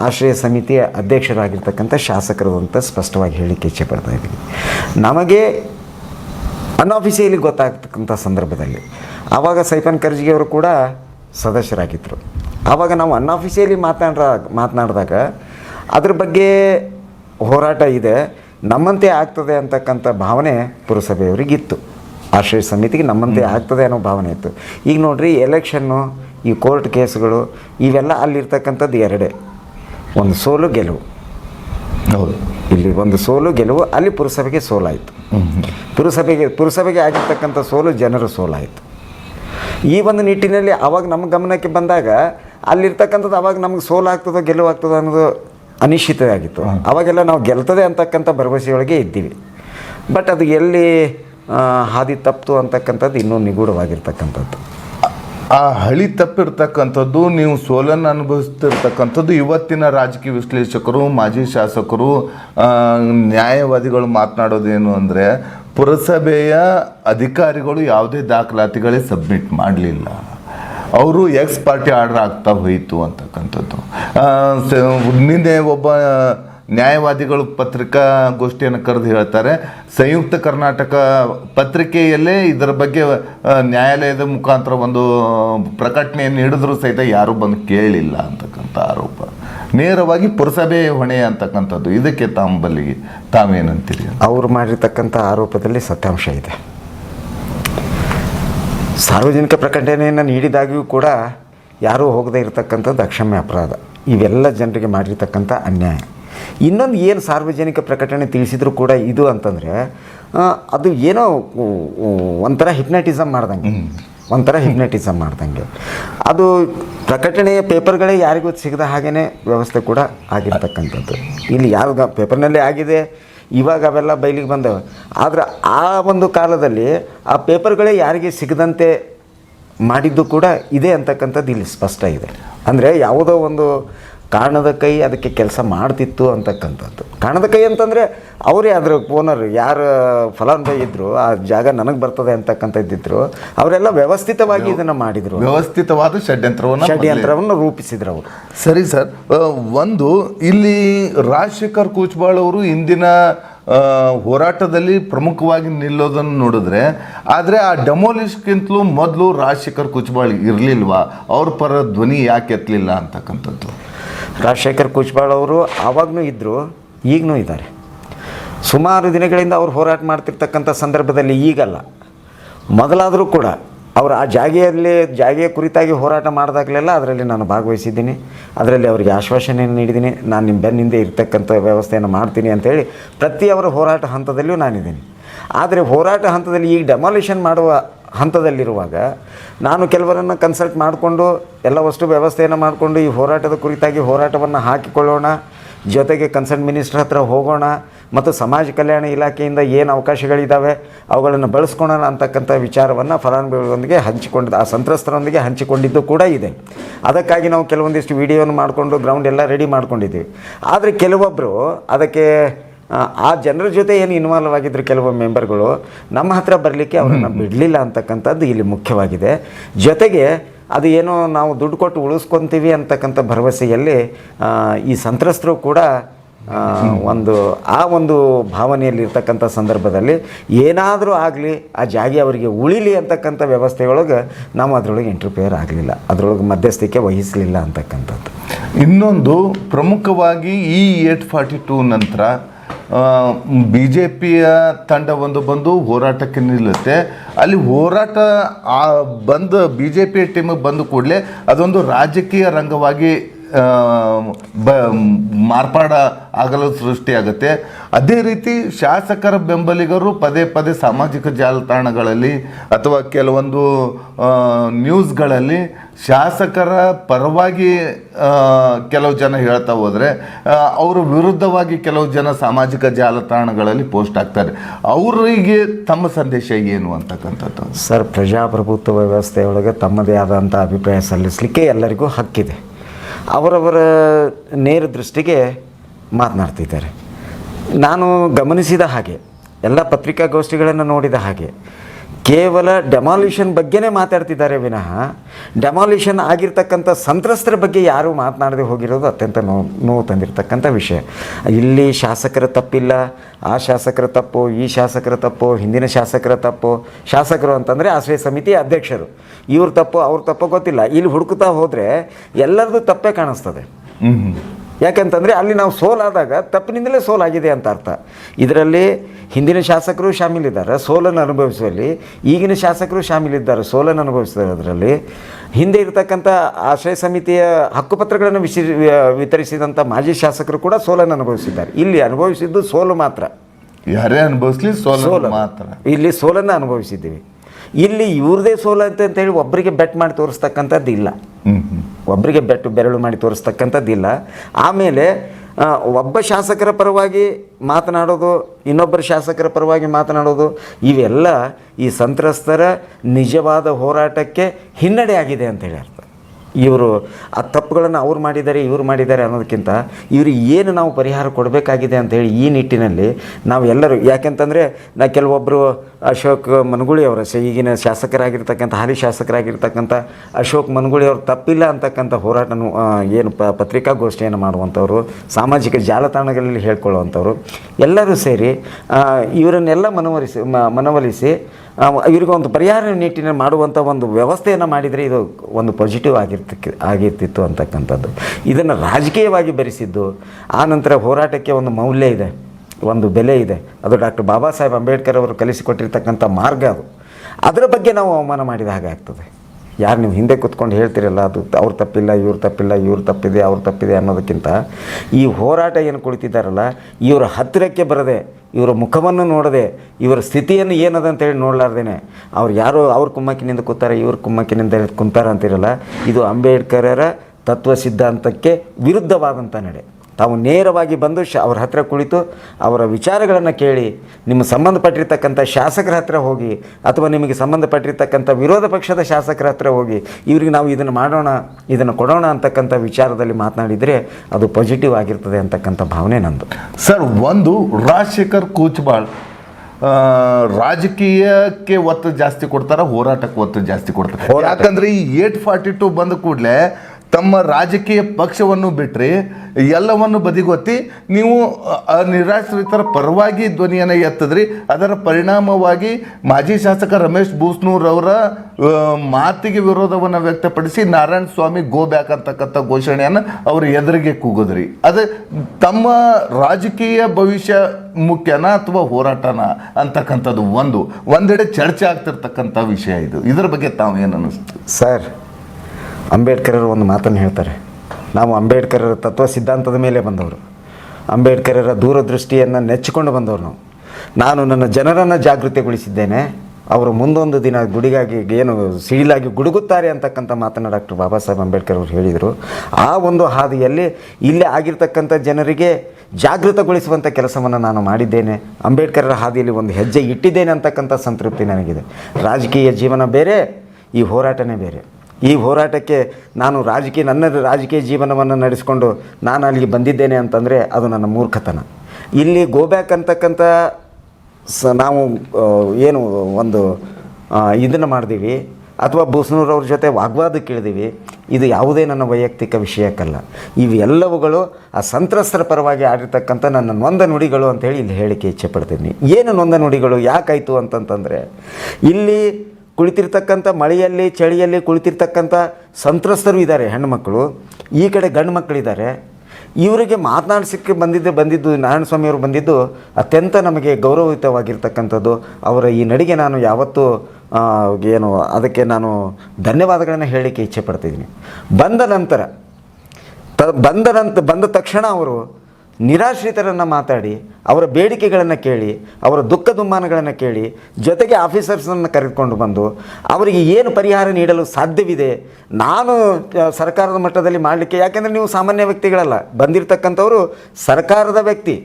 ಆಶ್ರಯ ಸಮಿತಿಯ ಅಧ್ಯಕ್ಷರಾಗಿರ್ತಕ್ಕಂಥ ಶಾಸಕರು ಅಂತ ಸ್ಪಷ್ಟವಾಗಿ ಹೇಳಿಕೆ ಇಚ್ಛೆ ಪಡ್ತಾ ಇದ್ದೀನಿ. ನಮಗೆ ಅನ್ಆಫಿಸಿಯಲಿ ಗೊತ್ತಾಗ್ತಕ್ಕಂಥ ಸಂದರ್ಭದಲ್ಲಿ ಆವಾಗ ಸೈಫನ್ ಕರ್ಜಿಗೆ ಅವರು ಕೂಡ ಸದಸ್ಯರಾಗಿದ್ದರು. ಆವಾಗ ನಾವು ಅನ್ಆಫಿಸಿಯಲಿ ಮಾತನಾಡ ಮಾತನಾಡಿದಾಗ ಅದ್ರ ಬಗ್ಗೆ ಹೋರಾಟ ಇದೆ ನಮ್ಮಂತೆ ಆಗ್ತದೆ ಅಂತಕ್ಕಂಥ ಭಾವನೆ ಪುರಸಭೆಯವರಿಗಿತ್ತು. ಆಶ್ರಯ ಸಮಿತಿಗೆ ನಮ್ಮಂತೆ ಆಗ್ತದೆ ಅನ್ನೋ ಭಾವನೆ ಇತ್ತು. ಈಗ ನೋಡ್ರಿ ಎಲೆಕ್ಷನ್ನು ಈ ಕೋರ್ಟ್ ಕೇಸ್ಗಳು ಇವೆಲ್ಲ ಅಲ್ಲಿರ್ತಕ್ಕಂಥದ್ದು ಎರಡೇ. ಒಂದು ಸೋಲು ಗೆಲುವು. ಹೌದು. ಇಲ್ಲಿ ಒಂದು ಸೋಲು ಗೆಲುವು ಅಲ್ಲಿ ಪುರಸಭೆಗೆ ಸೋಲಾಯಿತು. ಪುರಸಭೆಗೆ ಪುರಸಭೆಗೆ ಆಗಿರ್ತಕ್ಕಂಥ ಸೋಲು ಜನರ ಸೋಲಾಯಿತು. ಈ ಒಂದು ನಿಟ್ಟಿನಲ್ಲಿ ಅವಾಗ ನಮ್ಮ ಗಮನಕ್ಕೆ ಬಂದಾಗ ಅಲ್ಲಿರ್ತಕ್ಕಂಥದ್ದು ಅವಾಗ ನಮ್ಗೆ ಸೋಲಾಗ್ತದೋ ಗೆಲುವು ಆಗ್ತದೋ ಅನ್ನೋದು ಅನಿಶ್ಚಿತ ಆಗಿತ್ತು. ಅವಾಗೆಲ್ಲ ನಾವು ಗೆಲ್ತದೆ ಅಂತಕ್ಕಂಥ ಭರವಸೆಯೊಳಗೆ ಇದ್ದೀವಿ. ಬಟ್ ಅದು ಎಲ್ಲಿ ಹಾದಿ ತಪ್ಪಿತು ಅಂತಕ್ಕಂಥದ್ದು ಇನ್ನೂ ನಿಗೂಢವಾಗಿರ್ತಕ್ಕಂಥದ್ದು. ಆ ಹಳಿ ತಪ್ಪಿರ್ತಕ್ಕಂಥದ್ದು, ನೀವು ಸೋಲನ್ನು ಅನುಭವಿಸ್ತಿರ್ತಕ್ಕಂಥದ್ದು ಇವತ್ತಿನ ರಾಜಕೀಯ ವಿಶ್ಲೇಷಕರು, ಮಾಜಿ ಶಾಸಕರು ನ್ಯಾಯವಾದಿಗಳು ಮಾತನಾಡೋದೇನು ಅಂದರೆ, ಪುರಸಭೆಯ ಅಧಿಕಾರಿಗಳು ಯಾವುದೇ ದಾಖಲಾತಿಗಳೇ ಸಬ್ಮಿಟ್ ಮಾಡಲಿಲ್ಲ. ಅವರು ಎಕ್ಸ್ ಪಾರ್ಟಿ ಆರ್ಡರ್ ಆಗ್ತಾ ಹೋಯಿತು ಅಂತಕ್ಕಂಥದ್ದು. ನಿನ್ನೆ ಒಬ್ಬ ನ್ಯಾಯವಾದಿಗಳು ಪತ್ರಿಕಾಗೋಷ್ಠಿಯನ್ನು ಕರೆದು ಹೇಳ್ತಾರೆ. ಸಂಯುಕ್ತ ಕರ್ನಾಟಕ ಪತ್ರಿಕೆಯಲ್ಲೇ ಇದರ ಬಗ್ಗೆ ನ್ಯಾಯಾಲಯದ ಮುಖಾಂತರ ಒಂದು ಪ್ರಕಟಣೆಯನ್ನು ಹಿಡಿದ್ರೂ ಸಹಿತ ಯಾರೂ ಬಂದು ಕೇಳಿಲ್ಲ ಅಂತಕ್ಕಂಥ ಆರೋಪ. ನೇರವಾಗಿ ಪುರಸಭೆ ಹೊಣೆ ಅಂತಕ್ಕಂಥದ್ದು. ಇದಕ್ಕೆ ತಾಂಬಲ್ಲಿ ತಾವೇನಂತೀರಿ? ಅವರು ಮಾಡಿರ್ತಕ್ಕಂಥ ಆರೋಪದಲ್ಲಿ ಸತ್ಯಾಂಶ ಇದೆ. ಸಾರ್ವಜನಿಕ ಪ್ರಕಟಣೆಯನ್ನು ನೀಡಿದಾಗಿಯೂ ಕೂಡ ಯಾರೂ ಹೋಗದೇ ಇರತಕ್ಕಂಥದ್ದು ಅಕ್ಷಮ್ಯ ಅಪರಾಧ. ಇವೆಲ್ಲ ಜನರಿಗೆ ಮಾಡಿರ್ತಕ್ಕಂಥ ಅನ್ಯಾಯ. ಇನ್ನೊಂದು ಏನು ಸಾರ್ವಜನಿಕ ಪ್ರಕಟಣೆ ತಿಳಿಸಿದ್ರು ಕೂಡ ಇದು ಅಂತಂದರೆ ಅದು ಏನೋ ಒಂಥರ ಹಿಪ್ನಟಿಸಮ್ ಮಾಡ್ದಂಗೆ. ಒಂಥರ ಹಿಪ್ನಟಿಸಮ್ ಮಾಡ್ದಂಗೆ. ಅದು ಪ್ರಕಟಣೆಯ ಪೇಪರ್ಗಳೇ ಯಾರಿಗೂ ಸಿಗದ ಹಾಗೇ ವ್ಯವಸ್ಥೆ ಕೂಡ ಆಗಿರ್ತಕ್ಕಂಥದ್ದು. ಇಲ್ಲಿ ಯಾರು ಪೇಪರ್ನಲ್ಲೇ ಆಗಿದೆ ಇವಾಗ ಅವೆಲ್ಲ ಬಯಲಿಗೆ ಬಂದವೆ. ಆದರೆ ಆ ಒಂದು ಕಾಲದಲ್ಲಿ ಆ ಪೇಪರ್ಗಳೇ ಯಾರಿಗೆ ಸಿಗದಂತೆ ಮಾಡಿದ್ದು ಕೂಡ ಇದೆ ಅಂತಕ್ಕಂಥದ್ದು ಇಲ್ಲಿ ಸ್ಪಷ್ಟ ಇದೆ. ಅಂದರೆ ಯಾವುದೋ ಒಂದು ಕಾರಣದ ಕೈ ಅದಕ್ಕೆ ಕೆಲಸ ಮಾಡ್ತಿತ್ತು ಅಂತಕ್ಕಂಥದ್ದು. ಕಾಣದ ಕೈ ಅಂತಂದರೆ ಅವರೇ ಅದ್ರ ಓನರ್ ಯಾರು ಫಲಾನುಭವಿ ಇದ್ದರು ಆ ಜಾಗ ನನಗೆ ಬರ್ತದೆ ಅಂತಕ್ಕಂಥದ್ದಿದ್ರು ಅವರೆಲ್ಲ ವ್ಯವಸ್ಥಿತವಾಗಿ ಇದನ್ನು ಮಾಡಿದರು. ವ್ಯವಸ್ಥಿತವಾದ ಷಡ್ಯಂತ್ರವನ್ನು ಷಡ್ಯಂತ್ರವನ್ನು ರೂಪಿಸಿದ್ರು ಅವರು. ಸರಿ ಸರ್ ಒಂದು ಇಲ್ಲಿ ರಾಜಶೇಖರ್ ಕೂಚ್ಬಾಳ್ ಅವರು ಇಂದಿನ ಹೋರಾಟದಲ್ಲಿ ಪ್ರಮುಖವಾಗಿ ನಿಲ್ಲೋದನ್ನು ನೋಡಿದ್ರೆ, ಆದರೆ ಆ ಡೆಮೋಲಿಷ್ಗಿಂತಲೂ ಮೊದಲು ರಾಜಶೇಖರ್ ಕುಚ್ಬಾಳ್ ಇರಲಿಲ್ವಾ? ಅವ್ರ ಪರ ಧ್ವನಿ ಯಾಕೆ ಎತ್ತಲಿಲ್ಲ ಅಂತಕ್ಕಂಥದ್ದು? ರಾಜಶೇಖರ್ ಕುಚ್ಬಾಳ್ ಅವರು ಆವಾಗಲೂ ಇದ್ದರು ಈಗಲೂ ಇದ್ದಾರೆ. ಸುಮಾರು ದಿನಗಳಿಂದ ಅವ್ರು ಹೋರಾಟ ಮಾಡ್ತಿರ್ತಕ್ಕಂಥ ಸಂದರ್ಭದಲ್ಲಿ ಈಗಲ್ಲ. ಮೊದಲಾದರೂ ಕೂಡ ಅವರು ಆ ಜಾಗೆಯಲ್ಲಿ ಜಾಗೆಯ ಕುರಿತಾಗಿ ಹೋರಾಟ ಮಾಡಿದಾಗಲೆಲ್ಲ ಅದರಲ್ಲಿ ನಾನು ಭಾಗವಹಿಸಿದ್ದೀನಿ. ಅದರಲ್ಲಿ ಅವರಿಗೆ ಆಶ್ವಾಸನೆಯನ್ನು ನೀಡಿದ್ದೀನಿ. ನಾನು ನಿಮ್ಮ ಬೆನ್ನಿಂದೆ ಇರ್ತಕ್ಕಂಥ ವ್ಯವಸ್ಥೆಯನ್ನು ಮಾಡ್ತೀನಿ ಅಂತೇಳಿ ಪ್ರತಿಯವರ ಹೋರಾಟ ಹಂತದಲ್ಲಿಯೂ ನಾನಿದ್ದೀನಿ. ಆದರೆ ಹೋರಾಟ ಹಂತದಲ್ಲಿ ಈಗ ಡೆಮಾಲಿಷನ್ ಮಾಡುವ ಹಂತದಲ್ಲಿರುವಾಗ ನಾನು ಕೆಲವರನ್ನು ಕನ್ಸಲ್ಟ್ ಮಾಡಿಕೊಂಡು ಎಲ್ಲ ವಸ್ತು ವ್ಯವಸ್ಥೆಯನ್ನು ಮಾಡಿಕೊಂಡು ಈ ಹೋರಾಟದ ಕುರಿತಾಗಿ ಹೋರಾಟವನ್ನು ಹಾಕಿಕೊಳ್ಳೋಣ. ಜೊತೆಗೆ ಕನ್ಸರ್ನ್ ಮಿನಿಸ್ಟ್ರ್ ಹತ್ರ ಹೋಗೋಣ. ಮತ್ತು ಸಮಾಜ ಕಲ್ಯಾಣ ಇಲಾಖೆಯಿಂದ ಏನು ಅವಕಾಶಗಳಿದ್ದಾವೆ ಅವುಗಳನ್ನು ಬಳಸ್ಕೊಳ್ಳೋಣ ಅಂತಕ್ಕಂಥ ವಿಚಾರವನ್ನು ಫಲಾನುಭವಿಗಳೊಂದಿಗೆ ಹಂಚಿಕೊಂಡಿದ್ದು ಆ ಸಂತ್ರಸ್ತರೊಂದಿಗೆ ಹಂಚಿಕೊಂಡಿದ್ದು ಕೂಡ ಇದೆ. ಅದಕ್ಕಾಗಿ ನಾವು ಕೆಲವೊಂದಿಷ್ಟು ವಿಡಿಯೋನ ಮಾಡಿಕೊಂಡು ಗ್ರೌಂಡ್ ಎಲ್ಲ ರೆಡಿ ಮಾಡ್ಕೊಂಡಿದ್ದೀವಿ. ಆದರೆ ಕೆಲವೊಬ್ಬರು ಅದಕ್ಕೆ ಆ, ಜನರ ಜೊತೆ ಏನು ಇನ್ವಾಲ್ವ್ ಆಗಿದ್ರು ಕೆಲವು ಮೆಂಬರ್ಗಳು ನಮ್ಮ ಹತ್ರ ಬರಲಿಕ್ಕೆ ಅವರನ್ನು ಬಿಡಲಿಲ್ಲ ಅಂತಕ್ಕಂಥದ್ದು ಇಲ್ಲಿ ಮುಖ್ಯವಾಗಿದೆ. ಜೊತೆಗೆ ಅದು ಏನೋ ನಾವು ದುಡ್ಡು ಕೊಟ್ಟು ಉಳಿಸ್ಕೊತೀವಿ ಅಂತಕ್ಕಂಥ ಭರವಸೆಯಲ್ಲಿ ಈ ಸಂತ್ರಸ್ತರು ಕೂಡ ಒಂದು, ಆ ಒಂದು ಭಾವನೆಯಲ್ಲಿ ಇರ್ತಕ್ಕಂಥ ಸಂದರ್ಭದಲ್ಲಿ ಏನಾದರೂ ಆಗಲಿ, ಆ ಜಾಗೆ ಅವರಿಗೆ ಉಳಿಲಿ ಅಂತಕ್ಕಂಥ ವ್ಯವಸ್ಥೆಯೊಳಗೆ ನಾವು ಅದರೊಳಗೆ ಇಂಟರ್ಫಿಯರ್ ಆಗಲಿಲ್ಲ. ಅದರೊಳಗೆ ಮಧ್ಯಸ್ಥಿಕೆ ವಹಿಸಲಿಲ್ಲ ಅಂತಕ್ಕಂಥದ್ದು. ಇನ್ನೊಂದು, ಪ್ರಮುಖವಾಗಿ ಈ ಏಟ್ ಫಾರ್ಟಿ ಟೂ ನಂತರ ಬಿ ಜೆ ಪಿಯ ತಂಡ ಒಂದು ಬಂದು ಹೋರಾಟಕ್ಕೆ ನಿಲ್ಲುತ್ತೆ. ಅಲ್ಲಿ ಹೋರಾಟ ಬಂದು ಬಿ ಜೆ ಪಿ ಟೀಮಿಗೆ ಬಂದ ಕೂಡಲೇ ಅದೊಂದು ರಾಜಕೀಯ ರಂಗವಾಗಿ ಬ, ಮಾರ್ಪಾಡ ಆಗಲು ಸೃಷ್ಟಿಯಾಗುತ್ತೆ. ಅದೇ ರೀತಿ ಶಾಸಕರ ಬೆಂಬಲಿಗರು ಪದೇ ಪದೇ ಸಾಮಾಜಿಕ ಜಾಲತಾಣಗಳಲ್ಲಿ ಅಥವಾ ಕೆಲವೊಂದು ನ್ಯೂಸ್ಗಳಲ್ಲಿ ಶಾಸಕರ ಪರವಾಗಿ ಕೆಲವು ಜನ ಹೇಳ್ತಾ ಹೋದರೆ ಅವರ ವಿರುದ್ಧವಾಗಿ ಕೆಲವು ಜನ ಸಾಮಾಜಿಕ ಜಾಲತಾಣಗಳಲ್ಲಿ ಪೋಸ್ಟ್ ಆಗ್ತಾರೆ ಅವರಿಗೆ ತಮ್ಮ ಸಂದೇಶ ಏನು ಅಂತಕ್ಕಂಥದ್ದು? ಸರ್, ಪ್ರಜಾಪ್ರಭುತ್ವ ವ್ಯವಸ್ಥೆಯೊಳಗೆ ತಮ್ಮದೇ ಆದಂಥ ಅಭಿಪ್ರಾಯ ಸಲ್ಲಿಸಲಿಕ್ಕೆ ಎಲ್ಲರಿಗೂ ಹಕ್ಕಿದೆ. ಅವರವರ ನೇರ ದೃಷ್ಟಿಗೆ ಮಾತನಾಡ್ತಿದ್ದಾರೆ. ನಾನು ಗಮನಿಸಿದ ಹಾಗೆ ಎಲ್ಲ ಪತ್ರಿಕಾಗೋಷ್ಠಿಗಳನ್ನು ನೋಡಿದ ಹಾಗೆ ಕೇವಲ ಡೆಮಾಲಿಷನ್ ಬಗ್ಗೆನೇ ಮಾತಾಡ್ತಿದ್ದಾರೆ ವಿನಃ ಡೆಮಾಲಿಷನ್ ಆಗಿರ್ತಕ್ಕಂಥ ಸಂತ್ರಸ್ತರ ಬಗ್ಗೆ ಯಾರೂ ಮಾತನಾಡದೆ ಹೋಗಿರೋದು ಅತ್ಯಂತ ನೋವು ನೋವು ತಂದಿರತಕ್ಕಂಥ ವಿಷಯ. ಇಲ್ಲಿ ಶಾಸಕರ ತಪ್ಪಿಲ್ಲ, ಆ ಶಾಸಕರ ತಪ್ಪು, ಈ ಶಾಸಕರ ತಪ್ಪು, ಹಿಂದಿನ ಶಾಸಕರ ತಪ್ಪು, ಶಾಸಕರು ಅಂತಂದರೆ ಆಶ್ರಯ ಸಮಿತಿ ಅಧ್ಯಕ್ಷರು. ಇವ್ರ ತಪ್ಪು, ಅವ್ರ ತಪ್ಪು ಗೊತ್ತಿಲ್ಲ. ಇಲ್ಲಿ ಹುಡುಕ್ತಾ ಹೋದರೆ ಎಲ್ಲರದು ತಪ್ಪೇ ಕಾಣಿಸ್ತದೆ. ಯಾಕಂತಂದರೆ ಅಲ್ಲಿ ನಾವು ಸೋಲಾದಾಗ ತಪ್ಪಿನಿಂದಲೇ ಸೋಲಾಗಿದೆ ಅಂತ ಅರ್ಥ. ಇದರಲ್ಲಿ ಹಿಂದಿನ ಶಾಸಕರು ಶಾಮೀಲಿದ್ದಾರೆ. ಸೋಲನ್ನು ಅನುಭವಿಸುವಲ್ಲಿ ಈಗಿನ ಶಾಸಕರು ಶಾಮೀಲಿದ್ದಾರೆ. ಸೋಲನ್ನು ಅನುಭವಿಸೋದ್ರಲ್ಲಿ ಹಿಂದೆ ಇರತಕ್ಕಂಥ ಆಶ್ರಯ ಸಮಿತಿಯ ಹಕ್ಕುಪತ್ರಗಳನ್ನು ವಿಶಿ ವಿತರಿಸಿದಂಥ ಮಾಜಿ ಶಾಸಕರು ಕೂಡ ಸೋಲನ್ನು ಅನುಭವಿಸಿದ್ದಾರೆ. ಇಲ್ಲಿ ಅನುಭವಿಸಿದ್ದು ಸೋಲು ಮಾತ್ರ. ಯಾರೇ ಅನುಭವಿಸಲಿ ಸೋಲು. ಮಾತ್ರ. ಇಲ್ಲಿ ಸೋಲನ್ನು ಅನುಭವಿಸಿದ್ದೀವಿ. ಇಲ್ಲಿ ಇವ್ರದೇ ಸೋಲು ಅಂತ ಹೇಳಿ ಒಬ್ಬರಿಗೆ ಬೆಟ್ ಮಾಡಿ ತೋರಿಸ್ತಕ್ಕಂಥದ್ದು ಇಲ್ಲ. ಒಬ್ಬರಿಗೆ ಬೆಟ್ಟು ಬೆರಳು ಮಾಡಿ ತೋರಿಸ್ತಕ್ಕಂಥದ್ದಿಲ್ಲ. ಆಮೇಲೆ ಒಬ್ಬ ಶಾಸಕರ ಪರವಾಗಿ ಮಾತನಾಡೋದು, ಇನ್ನೊಬ್ಬರ ಶಾಸಕರ ಪರವಾಗಿ ಮಾತನಾಡೋದು, ಇವೆಲ್ಲ ಈ ಸಂತ್ರಸ್ತರ ನಿಜವಾದ ಹೋರಾಟಕ್ಕೆ ಹಿನ್ನಡೆ ಆಗಿದೆ ಅಂತ ಹೇಳಿ ಅರ್ಥ ಇವರು ಆ ತಪ್ಪುಗಳನ್ನು ಅವ್ರು ಮಾಡಿದ್ದಾರೆ ಇವ್ರು ಮಾಡಿದ್ದಾರೆ ಅನ್ನೋದಕ್ಕಿಂತ ಇವ್ರಿಗೆ ಏನು ನಾವು ಪರಿಹಾರ ಕೊಡಬೇಕಾಗಿದೆ ಅಂತೇಳಿ ಈ ನಿಟ್ಟಿನಲ್ಲಿ ನಾವು ಎಲ್ಲರೂ ಯಾಕೆಂತಂದರೆ ನಾ ಕೆಲವೊಬ್ಬರು ಅಶೋಕ್ ಮನಗುಳಿ ಅವರ ಈಗಿನ ಶಾಸಕರಾಗಿರ್ತಕ್ಕಂಥ ಹಾಲಿ ಶಾಸಕರಾಗಿರ್ತಕ್ಕಂಥ ಅಶೋಕ್ ಮನಗುಳಿ ಅವರು ತಪ್ಪಿಲ್ಲ ಅಂತಕ್ಕಂಥ ಹೋರಾಟನು ಆ, ಏನು ಪ ಪತ್ರಿಕಾಗೋಷ್ಠಿಯನ್ನು ಮಾಡುವಂಥವ್ರು ಸಾಮಾಜಿಕ ಜಾಲತಾಣಗಳಲ್ಲಿ ಹೇಳ್ಕೊಳ್ಳುವಂಥವ್ರು ಎಲ್ಲರೂ ಸೇರಿ ಇವರನ್ನೆಲ್ಲ ಮನವೊಲಿಸಿ ಮನವೊಲಿಸಿ ಇವ್ರಿಗೊಂದು ಪರಿಹಾರ ನಿಟ್ಟಿನ ಮಾಡುವಂಥ ಒಂದು ವ್ಯವಸ್ಥೆಯನ್ನು ಮಾಡಿದರೆ ಇದು ಒಂದು ಪಾಸಿಟಿವ್ ಆಗಿರ್ತಕ್ಕ ಆಗಿರ್ತಿತ್ತು ಅಂತಕ್ಕಂಥದ್ದು. ಇದನ್ನು ರಾಜಕೀಯವಾಗಿ ಬೆರೆಸಿದ್ದು, ಆ ನಂತರ ಹೋರಾಟಕ್ಕೆ ಒಂದು ಮೌಲ್ಯ ಇದೆ, ಒಂದು ಬೆಲೆ ಇದೆ. ಅದು ಡಾಕ್ಟರ್ ಬಾಬಾ ಸಾಹೇಬ್ ಅಂಬೇಡ್ಕರ್ ಅವರು ಕಲಿಸಿಕೊಟ್ಟಿರ್ತಕ್ಕಂಥ ಮಾರ್ಗ ಅದು. ಅದರ ಬಗ್ಗೆ ನಾವು ಅವಮಾನ ಮಾಡಿದ ಹಾಗೆ ಆಗ್ತದೆ. ಯಾರು ನೀವು ಹಿಂದೆ ಕೂತ್ಕೊಂಡು ಹೇಳ್ತಿರಲ್ಲ, ಅದು ಅವ್ರ ತಪ್ಪಿಲ್ಲ, ಇವ್ರ ತಪ್ಪಿಲ್ಲ, ಇವ್ರ ತಪ್ಪಿದೆ, ಅವ್ರ ತಪ್ಪಿದೆ ಅನ್ನೋದಕ್ಕಿಂತ ಈ ಹೋರಾಟ ಏನು ಕುಳಿತಿದ್ದಾರಲ್ಲ, ಇವರ ಹತ್ತಿರಕ್ಕೆ ಬರದೆ, ಇವರ ಮುಖವನ್ನು ನೋಡದೆ, ಇವರ ಸ್ಥಿತಿಯನ್ನು ಏನದ ಅಂತೇಳಿ ನೋಡಲಾರ್ದೇನೆ. ಅವ್ರು ಯಾರು ಅವ್ರ ಕುಮ್ಮಕ್ಕಿನಿಂದ ಕೂತಾರೆ, ಇವ್ರ ಕುಮ್ಮಕ್ಕಿನಿಂದ ಕುಂತಾರ ಅಂತಿರಲ್ಲ ಇದು ಅಂಬೇಡ್ಕರರ ತತ್ವ ಸಿದ್ಧಾಂತಕ್ಕೆ ವಿರುದ್ಧವಾದಂಥ ನಡೆ. ತಾವು ನೇರವಾಗಿ ಬಂದು ಶ ಅವ್ರ ಹತ್ರ ಕುಳಿತು ಅವರ ವಿಚಾರಗಳನ್ನು ಕೇಳಿ ನಿಮ್ಮ ಸಂಬಂಧಪಟ್ಟಿರ್ತಕ್ಕಂಥ ಶಾಸಕರ ಹತ್ರ ಹೋಗಿ ಅಥವಾ ನಿಮಗೆ ಸಂಬಂಧಪಟ್ಟಿರ್ತಕ್ಕಂಥ ವಿರೋಧ ಪಕ್ಷದ ಶಾಸಕರ ಹತ್ರ ಹೋಗಿ ಇವ್ರಿಗೆ ನಾವು ಇದನ್ನು ಮಾಡೋಣ ಇದನ್ನು ಕೊಡೋಣ ಅಂತಕ್ಕಂಥ ವಿಚಾರದಲ್ಲಿ ಮಾತನಾಡಿದರೆ ಅದು ಪಾಸಿಟಿವ್ ಆಗಿರ್ತದೆ ಅಂತಕ್ಕಂಥ ಭಾವನೆ ನಂದು ಸರ್ ಒಂದು ರಾಜಶೇಖರ್ ಕೂಚ್ಬಾಳ್ ರಾಜಕೀಯಕ್ಕೆ ಒತ್ತು ಜಾಸ್ತಿ ಕೊಡ್ತಾರೆ ಹೋರಾಟಕ್ಕೆ ಒತ್ತು ಜಾಸ್ತಿ ಕೊಡ್ತಾರೆ. ಯಾಕಂದ್ರೆ ಈ ಏಟ್ ಫಾರ್ಟಿ ಟು ಬಂದ ಕೂಡಲೇ ತಮ್ಮ ರಾಜಕೀಯ ಪಕ್ಷವನ್ನು ಬಿಟ್ಟರೆ ಎಲ್ಲವನ್ನು ಬದಿಗೊತ್ತಿ ನೀವು ನಿರಾಶ್ರಿತರ ಪರವಾಗಿ ಧ್ವನಿಯನ್ನು ಎತ್ತಿದ್ರಿ. ಅದರ ಪರಿಣಾಮವಾಗಿ ಮಾಜಿ ಶಾಸಕ ರಮೇಶ್ ಬೂಸ್ನೂರವರ ಮಾತಿಗೆ ವಿರೋಧವನ್ನು ವ್ಯಕ್ತಪಡಿಸಿ ನಾರಾಯಣ ಸ್ವಾಮಿ ಗೋ ಬ್ಯಾಕ್ ಅಂತಕ್ಕಂಥ ಘೋಷಣೆಯನ್ನು ಅವರು ಎದುರಿಗೆ ಕೂಗಿದ್ರಿ. ಅದು ತಮ್ಮ ರಾಜಕೀಯ ಭವಿಷ್ಯ ಮುಖ್ಯನ ಅಥವಾ ಹೋರಾಟನ ಅಂತಕ್ಕಂಥದ್ದು ಒಂದು. ಒಂದೆಡೆ ಚರ್ಚೆ ಆಗ್ತಿರ್ತಕ್ಕಂಥ ವಿಷಯ ಇದು. ಇದರ ಬಗ್ಗೆ ತಾವು ಏನು ಅನ್ನಿಸ್ತು? ಸರ್ ಅಂಬೇಡ್ಕರರು ಒಂದು ಮಾತನ್ನು ಹೇಳ್ತಾರೆ. ನಾವು ಅಂಬೇಡ್ಕರರ ತತ್ವ ಸಿದ್ಧಾಂತದ ಮೇಲೆ ಬಂದವರು. ಅಂಬೇಡ್ಕರರ ದೂರದೃಷ್ಟಿಯನ್ನು ನೆಚ್ಚಿಕೊಂಡು ಬಂದವರು ನಾವು. ನಾನು ನನ್ನ ಜನರನ್ನು ಜಾಗೃತಿಗೊಳಿಸಿದ್ದೇನೆ. ಅವರು ಮುಂದೊಂದು ದಿನ ಗುಡಿಗಾಗಿ ಏನು ಸಿಡಿಲಾಗಿ ಗುಡುಗುತ್ತಾರೆ ಅಂತಕ್ಕಂಥ ಮಾತನ್ನು ಡಾಕ್ಟರ್ ಬಾಬಾ ಸಾಹೇಬ್ ಅಂಬೇಡ್ಕರ್ ಅವರು ಹೇಳಿದರು. ಆ ಒಂದು ಹಾದಿಯಲ್ಲಿ ಇಲ್ಲೇ ಆಗಿರ್ತಕ್ಕಂಥ ಜನರಿಗೆ ಜಾಗೃತಗೊಳಿಸುವಂಥ ಕೆಲಸವನ್ನು ನಾನು ಮಾಡಿದ್ದೇನೆ. ಅಂಬೇಡ್ಕರರ ಹಾದಿಯಲ್ಲಿ ಒಂದು ಹೆಜ್ಜೆ ಇಟ್ಟಿದ್ದೇನೆ ಅಂತಕ್ಕಂಥ ಸಂತೃಪ್ತಿ ನನಗಿದೆ. ರಾಜಕೀಯ ಜೀವನ ಬೇರೆ, ಈ ಹೋರಾಟನೇ ಬೇರೆ. ಈ ಹೋರಾಟಕ್ಕೆ ನಾನು ರಾಜಕೀಯ, ನನ್ನ ರಾಜಕೀಯ ಜೀವನವನ್ನು ನಡೆಸಿಕೊಂಡು ನಾನು ಅಲ್ಲಿಗೆ ಬಂದಿದ್ದೇನೆ ಅಂತಂದರೆ ಅದು ನನ್ನ ಮೂರ್ಖತನ. ಇಲ್ಲಿ ಗೋಬ್ಯಾಕ್ ಅಂತಕ್ಕಂಥ ಸ, ನಾವು ಏನು ಒಂದು ಇದನ್ನು ಮಾಡಿದೀವಿ, ಅಥವಾ ಬೂಸ್ನೂರವ್ರ ಜೊತೆ ವಾಗ್ವಾದಕ್ಕೆ ಇಳಿದೀವಿ ಇದು ಯಾವುದೇ ನನ್ನ ವೈಯಕ್ತಿಕ ವಿಷಯಕ್ಕಲ್ಲ. ಇವೆಲ್ಲವುಗಳು ಆ ಸಂತ್ರಸ್ತರ ಪರವಾಗಿ ಆಡಿರ್ತಕ್ಕಂಥ ನನ್ನ ನೊಂದ ನುಡಿಗಳು ಅಂತೇಳಿ ಇಲ್ಲಿ ಹೇಳಿಕೆ ಇಚ್ಛೆ ಪಡ್ತೀನಿ. ಏನು ನೊಂದ ನುಡಿಗಳು, ಯಾಕಾಯಿತು ಅಂತಂತಂದರೆ, ಇಲ್ಲಿ ಕುಳಿತಿರ್ತಕ್ಕಂಥ ಮಳೆಯಲ್ಲಿ, ಚಳಿಯಲ್ಲಿ ಕುಳಿತಿರ್ತಕ್ಕಂಥ ಸಂತ್ರಸ್ತರು ಇದ್ದಾರೆ ಹೆಣ್ಣುಮಕ್ಕಳು ಈ ಕಡೆ ಗಂಡು ಮಕ್ಕಳಿದ್ದಾರೆ ಇವರಿಗೆ ಮಾತನಾಡಿಸಕ್ಕೆ ಬಂದಿದ್ದೆ, ಬಂದಿದ್ದು ನಾರಾಯಣ ಸ್ವಾಮಿಯವರು ಬಂದಿದ್ದು ಅತ್ಯಂತ ನಮಗೆ ಗೌರವಯುತವಾಗಿರ್ತಕ್ಕಂಥದ್ದು. ಅವರ ಈ ನಡಿಗೆ ನಾನು ಯಾವತ್ತೂ ಏನು, ಅದಕ್ಕೆ ನಾನು ಧನ್ಯವಾದಗಳನ್ನು ಹೇಳಲಿಕ್ಕೆ ಇಚ್ಛೆ ಪಡ್ತಿದ್ದೀನಿ. ಬಂದ ನಂತರ, ತ, ಬಂದ ನಂತ, ಬಂದ ತಕ್ಷಣ ಅವರು ನಿರಾಶ್ರಿತರನ್ನು ಮಾತಾಡಿ, ಅವರ ಬೇಡಿಕೆಗಳನ್ನು ಕೇಳಿ, ಅವರ ದುಃಖ ದುಮ್ಮಾನಗಳನ್ನು ಕೇಳಿ, ಜೊತೆಗೆ ಆಫೀಸರ್ಸನ್ನು ಕರೆದುಕೊಂಡು ಬಂದು, ಅವರಿಗೆ ಏನು ಪರಿಹಾರ ನೀಡಲು ಸಾಧ್ಯವಿದೆ, ನಾನು ಸರ್ಕಾರದ ಮಟ್ಟದಲ್ಲಿ ಮಾಡಲಿಕ್ಕೆ, ಯಾಕೆಂದರೆ ನೀವು ಸಾಮಾನ್ಯ ವ್ಯಕ್ತಿಗಳಲ್ಲ, ಬಂದಿರತಕ್ಕಂಥವರು ಸರ್ಕಾರದ ವ್ಯಕ್ತಿ,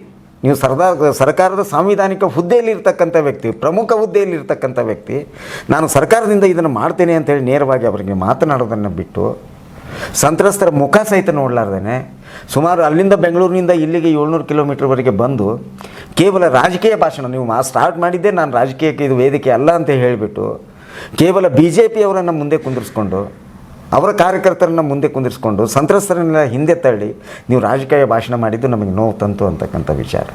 ನೀವು ಸರ್ದಾರ್ ಸರ್ಕಾರದ ಸಾಂವಿಧಾನಿಕ ಹುದ್ದೆಯಲ್ಲಿ ಇರ್ತಕ್ಕಂಥ ವ್ಯಕ್ತಿ, ಪ್ರಮುಖ ಹುದ್ದೆಯಲ್ಲಿ ಇರ್ತಕ್ಕಂಥ ವ್ಯಕ್ತಿ, ನಾನು ಸರ್ಕಾರದಿಂದ ಇದನ್ನು ಮಾಡ್ತೇನೆ ಅಂತೇಳಿ ನೇರವಾಗಿ ಅವರಿಗೆ ಮಾತನಾಡೋದನ್ನು ಬಿಟ್ಟು, ಸಂತ್ರಸ್ತರ ಮುಖ ಸಹಿತ ನೋಡಲಾರ್ದೇನೆ ಸುಮಾರು ಅಲ್ಲಿಂದ ಬೆಂಗಳೂರಿನಿಂದ ಇಲ್ಲಿಗೆ ಏಳ್ನೂರು ಕಿಲೋಮೀಟರ್ವರೆಗೆ ಬಂದು ಕೇವಲ ರಾಜಕೀಯ ಭಾಷಣ. ನೀವು ಮಾ ಸ್ಟಾರ್ಟ್ ಮಾಡಿದ್ದೇ ನಾನು ರಾಜಕೀಯಕ್ಕೆ ಇದು ವೇದಿಕೆ ಅಲ್ಲ ಅಂತ ಹೇಳಿಬಿಟ್ಟು ಕೇವಲ ಬಿ ಜೆ ಪಿಯವರನ್ನು ಮುಂದೆ ಕುಂದಿರಿಸ್ಕೊಂಡು, ಅವರ ಕಾರ್ಯಕರ್ತರನ್ನ ಮುಂದೆ ಕುಂದಿರಿಸ್ಕೊಂಡು, ಸಂತ್ರಸ್ತರನ್ನೆಲ್ಲ ಹಿಂದೆ ತಳ್ಳಿ ನೀವು ರಾಜಕೀಯ ಭಾಷಣ ಮಾಡಿದ್ದು ನಮಗೆ ನೋವು ತಂತು ಅಂತಕ್ಕಂಥ ವಿಚಾರ.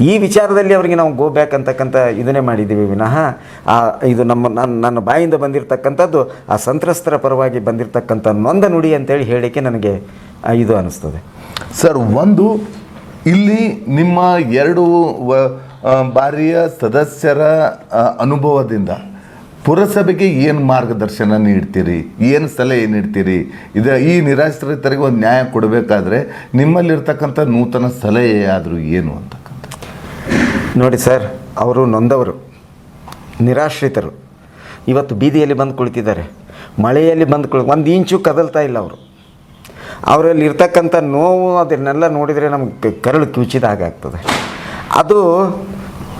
ಈ ವಿಚಾರದಲ್ಲಿ ಅವರಿಗೆ ನಾವು ಗೋ ಬ್ಯಾಕ್ ಅಂತಕ್ಕಂಥ ಇದನ್ನೇ ಮಾಡಿದ್ದೀವಿ ವಿನಃ, ಆ, ಇದು ನಮ್ಮ ನನ್ನ ನನ್ನ ಬಾಯಿಂದ ಬಂದಿರತಕ್ಕಂಥದ್ದು ಆ ಸಂತ್ರಸ್ತರ ಪರವಾಗಿ ಬಂದಿರತಕ್ಕಂಥ ನೊಂದ ನುಡಿ ಅಂತೇಳಿ ಹೇಳಿಕೆ ನನಗೆ ಇದು ಅನ್ನಿಸ್ತದೆ. ಸರ್ ಒಂದು ಇಲ್ಲಿ ನಿಮ್ಮ ಎರಡು ವ- ಬಾರಿಯ ಸದಸ್ಯರ ಅನುಭವದಿಂದ ಪುರಸಭೆಗೆ ಏನು ಮಾರ್ಗದರ್ಶನ ನೀಡ್ತೀರಿ? ಏನು ಸಲಹೆ ನೀಡ್ತೀರಿ? ಇದು ಈ ನಿರಾಶ್ರಿತರಿಗೆ ಒಂದು ನ್ಯಾಯ ಕೊಡಬೇಕಾದ್ರೆ ನಿಮ್ಮಲ್ಲಿರ್ತಕ್ಕಂಥ ನೂತನ ಸಲಹೆ ಆದರೂ ಏನು ಅಂತಕ್ಕಂಥ ನೋಡಿ ಸರ್ ಅವರು ನೊಂದವರು ನಿರಾಶ್ರಿತರು. ಇವತ್ತು ಬೀದಿಯಲ್ಲಿ ಬಂದು ಕುಳಿತಿದ್ದಾರೆ. ಮಳೆಯಲ್ಲಿ ಬಂದು ಕುಳಿ ಒಂದು ಇಂಚು ಕದಲ್ತಾ ಇಲ್ಲ ಅವರು. ಅವರಲ್ಲಿ ಇರ್ತಕ್ಕಂಥ ನೋವು ಅದನ್ನೆಲ್ಲ ನೋಡಿದರೆ ನಮ್ಗೆ ಕರಳು ಕಿವುಚಿದ ಹಾಗಾಗ್ತದೆ ಅದು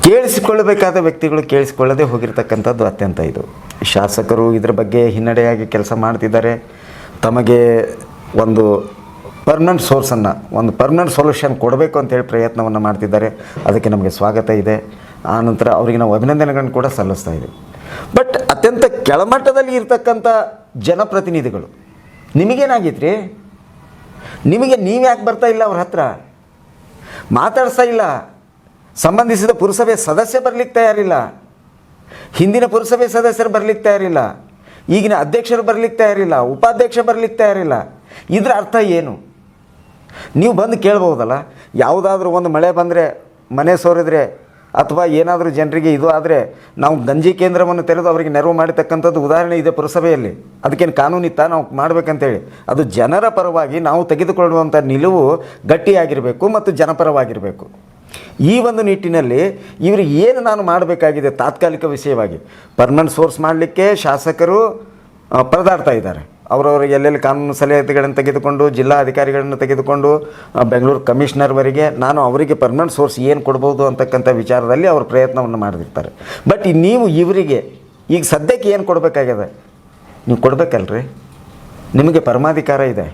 ಕೇಳಿಸಿಕೊಳ್ಳಬೇಕಾದ ವ್ಯಕ್ತಿಗಳು ಕೇಳಿಸಿಕೊಳ್ಳದೆ ಹೋಗಿರ್ತಕ್ಕಂಥದ್ದು ಅತ್ಯಂತ ಇದು. ಶಾಸಕರು ಇದರ ಬಗ್ಗೆ ಹಿನ್ನಡೆಯಾಗಿ ಕೆಲಸ ಮಾಡ್ತಿದ್ದಾರೆ. ತಮಗೆ ಒಂದು ಪರ್ಮನೆಂಟ್ ಸೋರ್ಸನ್ನು ಒಂದು ಪರ್ಮನೆಂಟ್ ಸೊಲ್ಯೂಷನ್ ಕೊಡಬೇಕು ಅಂತೇಳಿ ಪ್ರಯತ್ನವನ್ನು ಮಾಡ್ತಿದ್ದಾರೆ. ಅದಕ್ಕೆ ನಮಗೆ ಸ್ವಾಗತ ಇದೆ. ಆನಂತರ ಅವರಿಗೆ ನಾವು ಅಭಿನಂದನೆಗಳನ್ನು ಕೂಡ ಸಲ್ಲಿಸ್ತಾ ಇದ್ದೀವಿ. ಬಟ್ ಅತ್ಯಂತ ಕೆಳಮಟ್ಟದಲ್ಲಿ ಇರ್ತಕ್ಕಂಥ ಜನಪ್ರತಿನಿಧಿಗಳು ನಿಮಗೇನಾಗಿತ್ತು ರೀ ನಿಮಗೆ ನೀವು ಯಾಕೆ ಬರ್ತಾ ಇಲ್ಲ ಅವ್ರ ಹತ್ರ? ಮಾತಾಡಿಸ್ತಾ ಇಲ್ಲ. ಸಂಬಂಧಿಸಿದ ಪುರಸಭೆ ಸದಸ್ಯ ಬರಲಿಕ್ಕೆ ತಯಾರಿಲ್ಲ. ಹಿಂದಿನ ಪುರಸಭೆ ಸದಸ್ಯರು ಬರಲಿಕ್ಕೆ ತಯಾರಿಲ್ಲ. ಈಗಿನ ಅಧ್ಯಕ್ಷರು ಬರಲಿಕ್ಕೆ ತಯಾರಿಲ್ಲ. ಉಪಾಧ್ಯಕ್ಷ ಬರಲಿಕ್ಕೆ ತಯಾರಿಲ್ಲ. ಇದರ ಅರ್ಥ ಏನು? ನೀವು ಬಂದು ಕೇಳ್ಬೋದಲ್ಲ? ಯಾವುದಾದ್ರೂ ಒಂದು ಮಳೆ ಬಂದರೆ, ಮನೆ ಸೋರಿದ್ರೆ ಅಥವಾ ಏನಾದರೂ ಜನರಿಗೆ ಇದು ಆದರೆ ನಾವು ಗಂಜಿ ಕೇಂದ್ರವನ್ನು ತೆರೆದು ಅವರಿಗೆ ನೆರವು ಮಾಡಿರ್ತಕ್ಕಂಥದ್ದು ಉದಾಹರಣೆ ಇದೆ ಪುರಸಭೆಯಲ್ಲಿ. ಅದಕ್ಕೇನು ಕಾನೂನಿತ್ತ ನಾವು ಮಾಡಬೇಕಂತೇಳಿ. ಅದು ಜನರ ಪರವಾಗಿ ನಾವು ತೆಗೆದುಕೊಳ್ಳುವಂಥ ನಿಲುವು ಗಟ್ಟಿಯಾಗಿರಬೇಕು ಮತ್ತು ಜನಪರವಾಗಿರಬೇಕು. ಈ ಒಂದು ನಿಟ್ಟಿನಲ್ಲಿ ಇವರು ಏನು ನಾನು ಮಾಡಬೇಕಾಗಿದೆ ತಾತ್ಕಾಲಿಕ ವಿಷಯವಾಗಿ. ಪರ್ಮನೆಂಟ್ ಸೋರ್ಸ್ ಮಾಡಲಿಕ್ಕೆ ಶಾಸಕರು ಪರದಾಡ್ತಾ ಇದ್ದಾರೆ. ಅವರವರು ಎಲ್ಲೆಲ್ಲಿ ಕಾನೂನು ಸಲಹೆಗಳನ್ನು ತೆಗೆದುಕೊಂಡು ಜಿಲ್ಲಾ ಅಧಿಕಾರಿಗಳನ್ನು ತೆಗೆದುಕೊಂಡು ಬೆಂಗಳೂರು ಕಮಿಷನರ್ವರೆಗೆ ನಾನು ಅವರಿಗೆ ಪರ್ಮನೆಂಟ್ ಸೋರ್ಸ್ ಏನು ಕೊಡ್ಬೋದು ಅಂತಕ್ಕಂಥ ವಿಚಾರದಲ್ಲಿ ಅವರು ಪ್ರಯತ್ನವನ್ನು ಮಾಡಿರ್ತಾರೆ. ಬಟ್ ನೀವು ಇವರಿಗೆ, ಈಗ ಸದ್ಯಕ್ಕೆ ಏನು ಕೊಡಬೇಕಾಗಿದೆ ನೀವು ಕೊಡಬೇಕಲ್ರಿ? ನಿಮಗೆ ಪರಮಾಧಿಕಾರ ಇದೆ.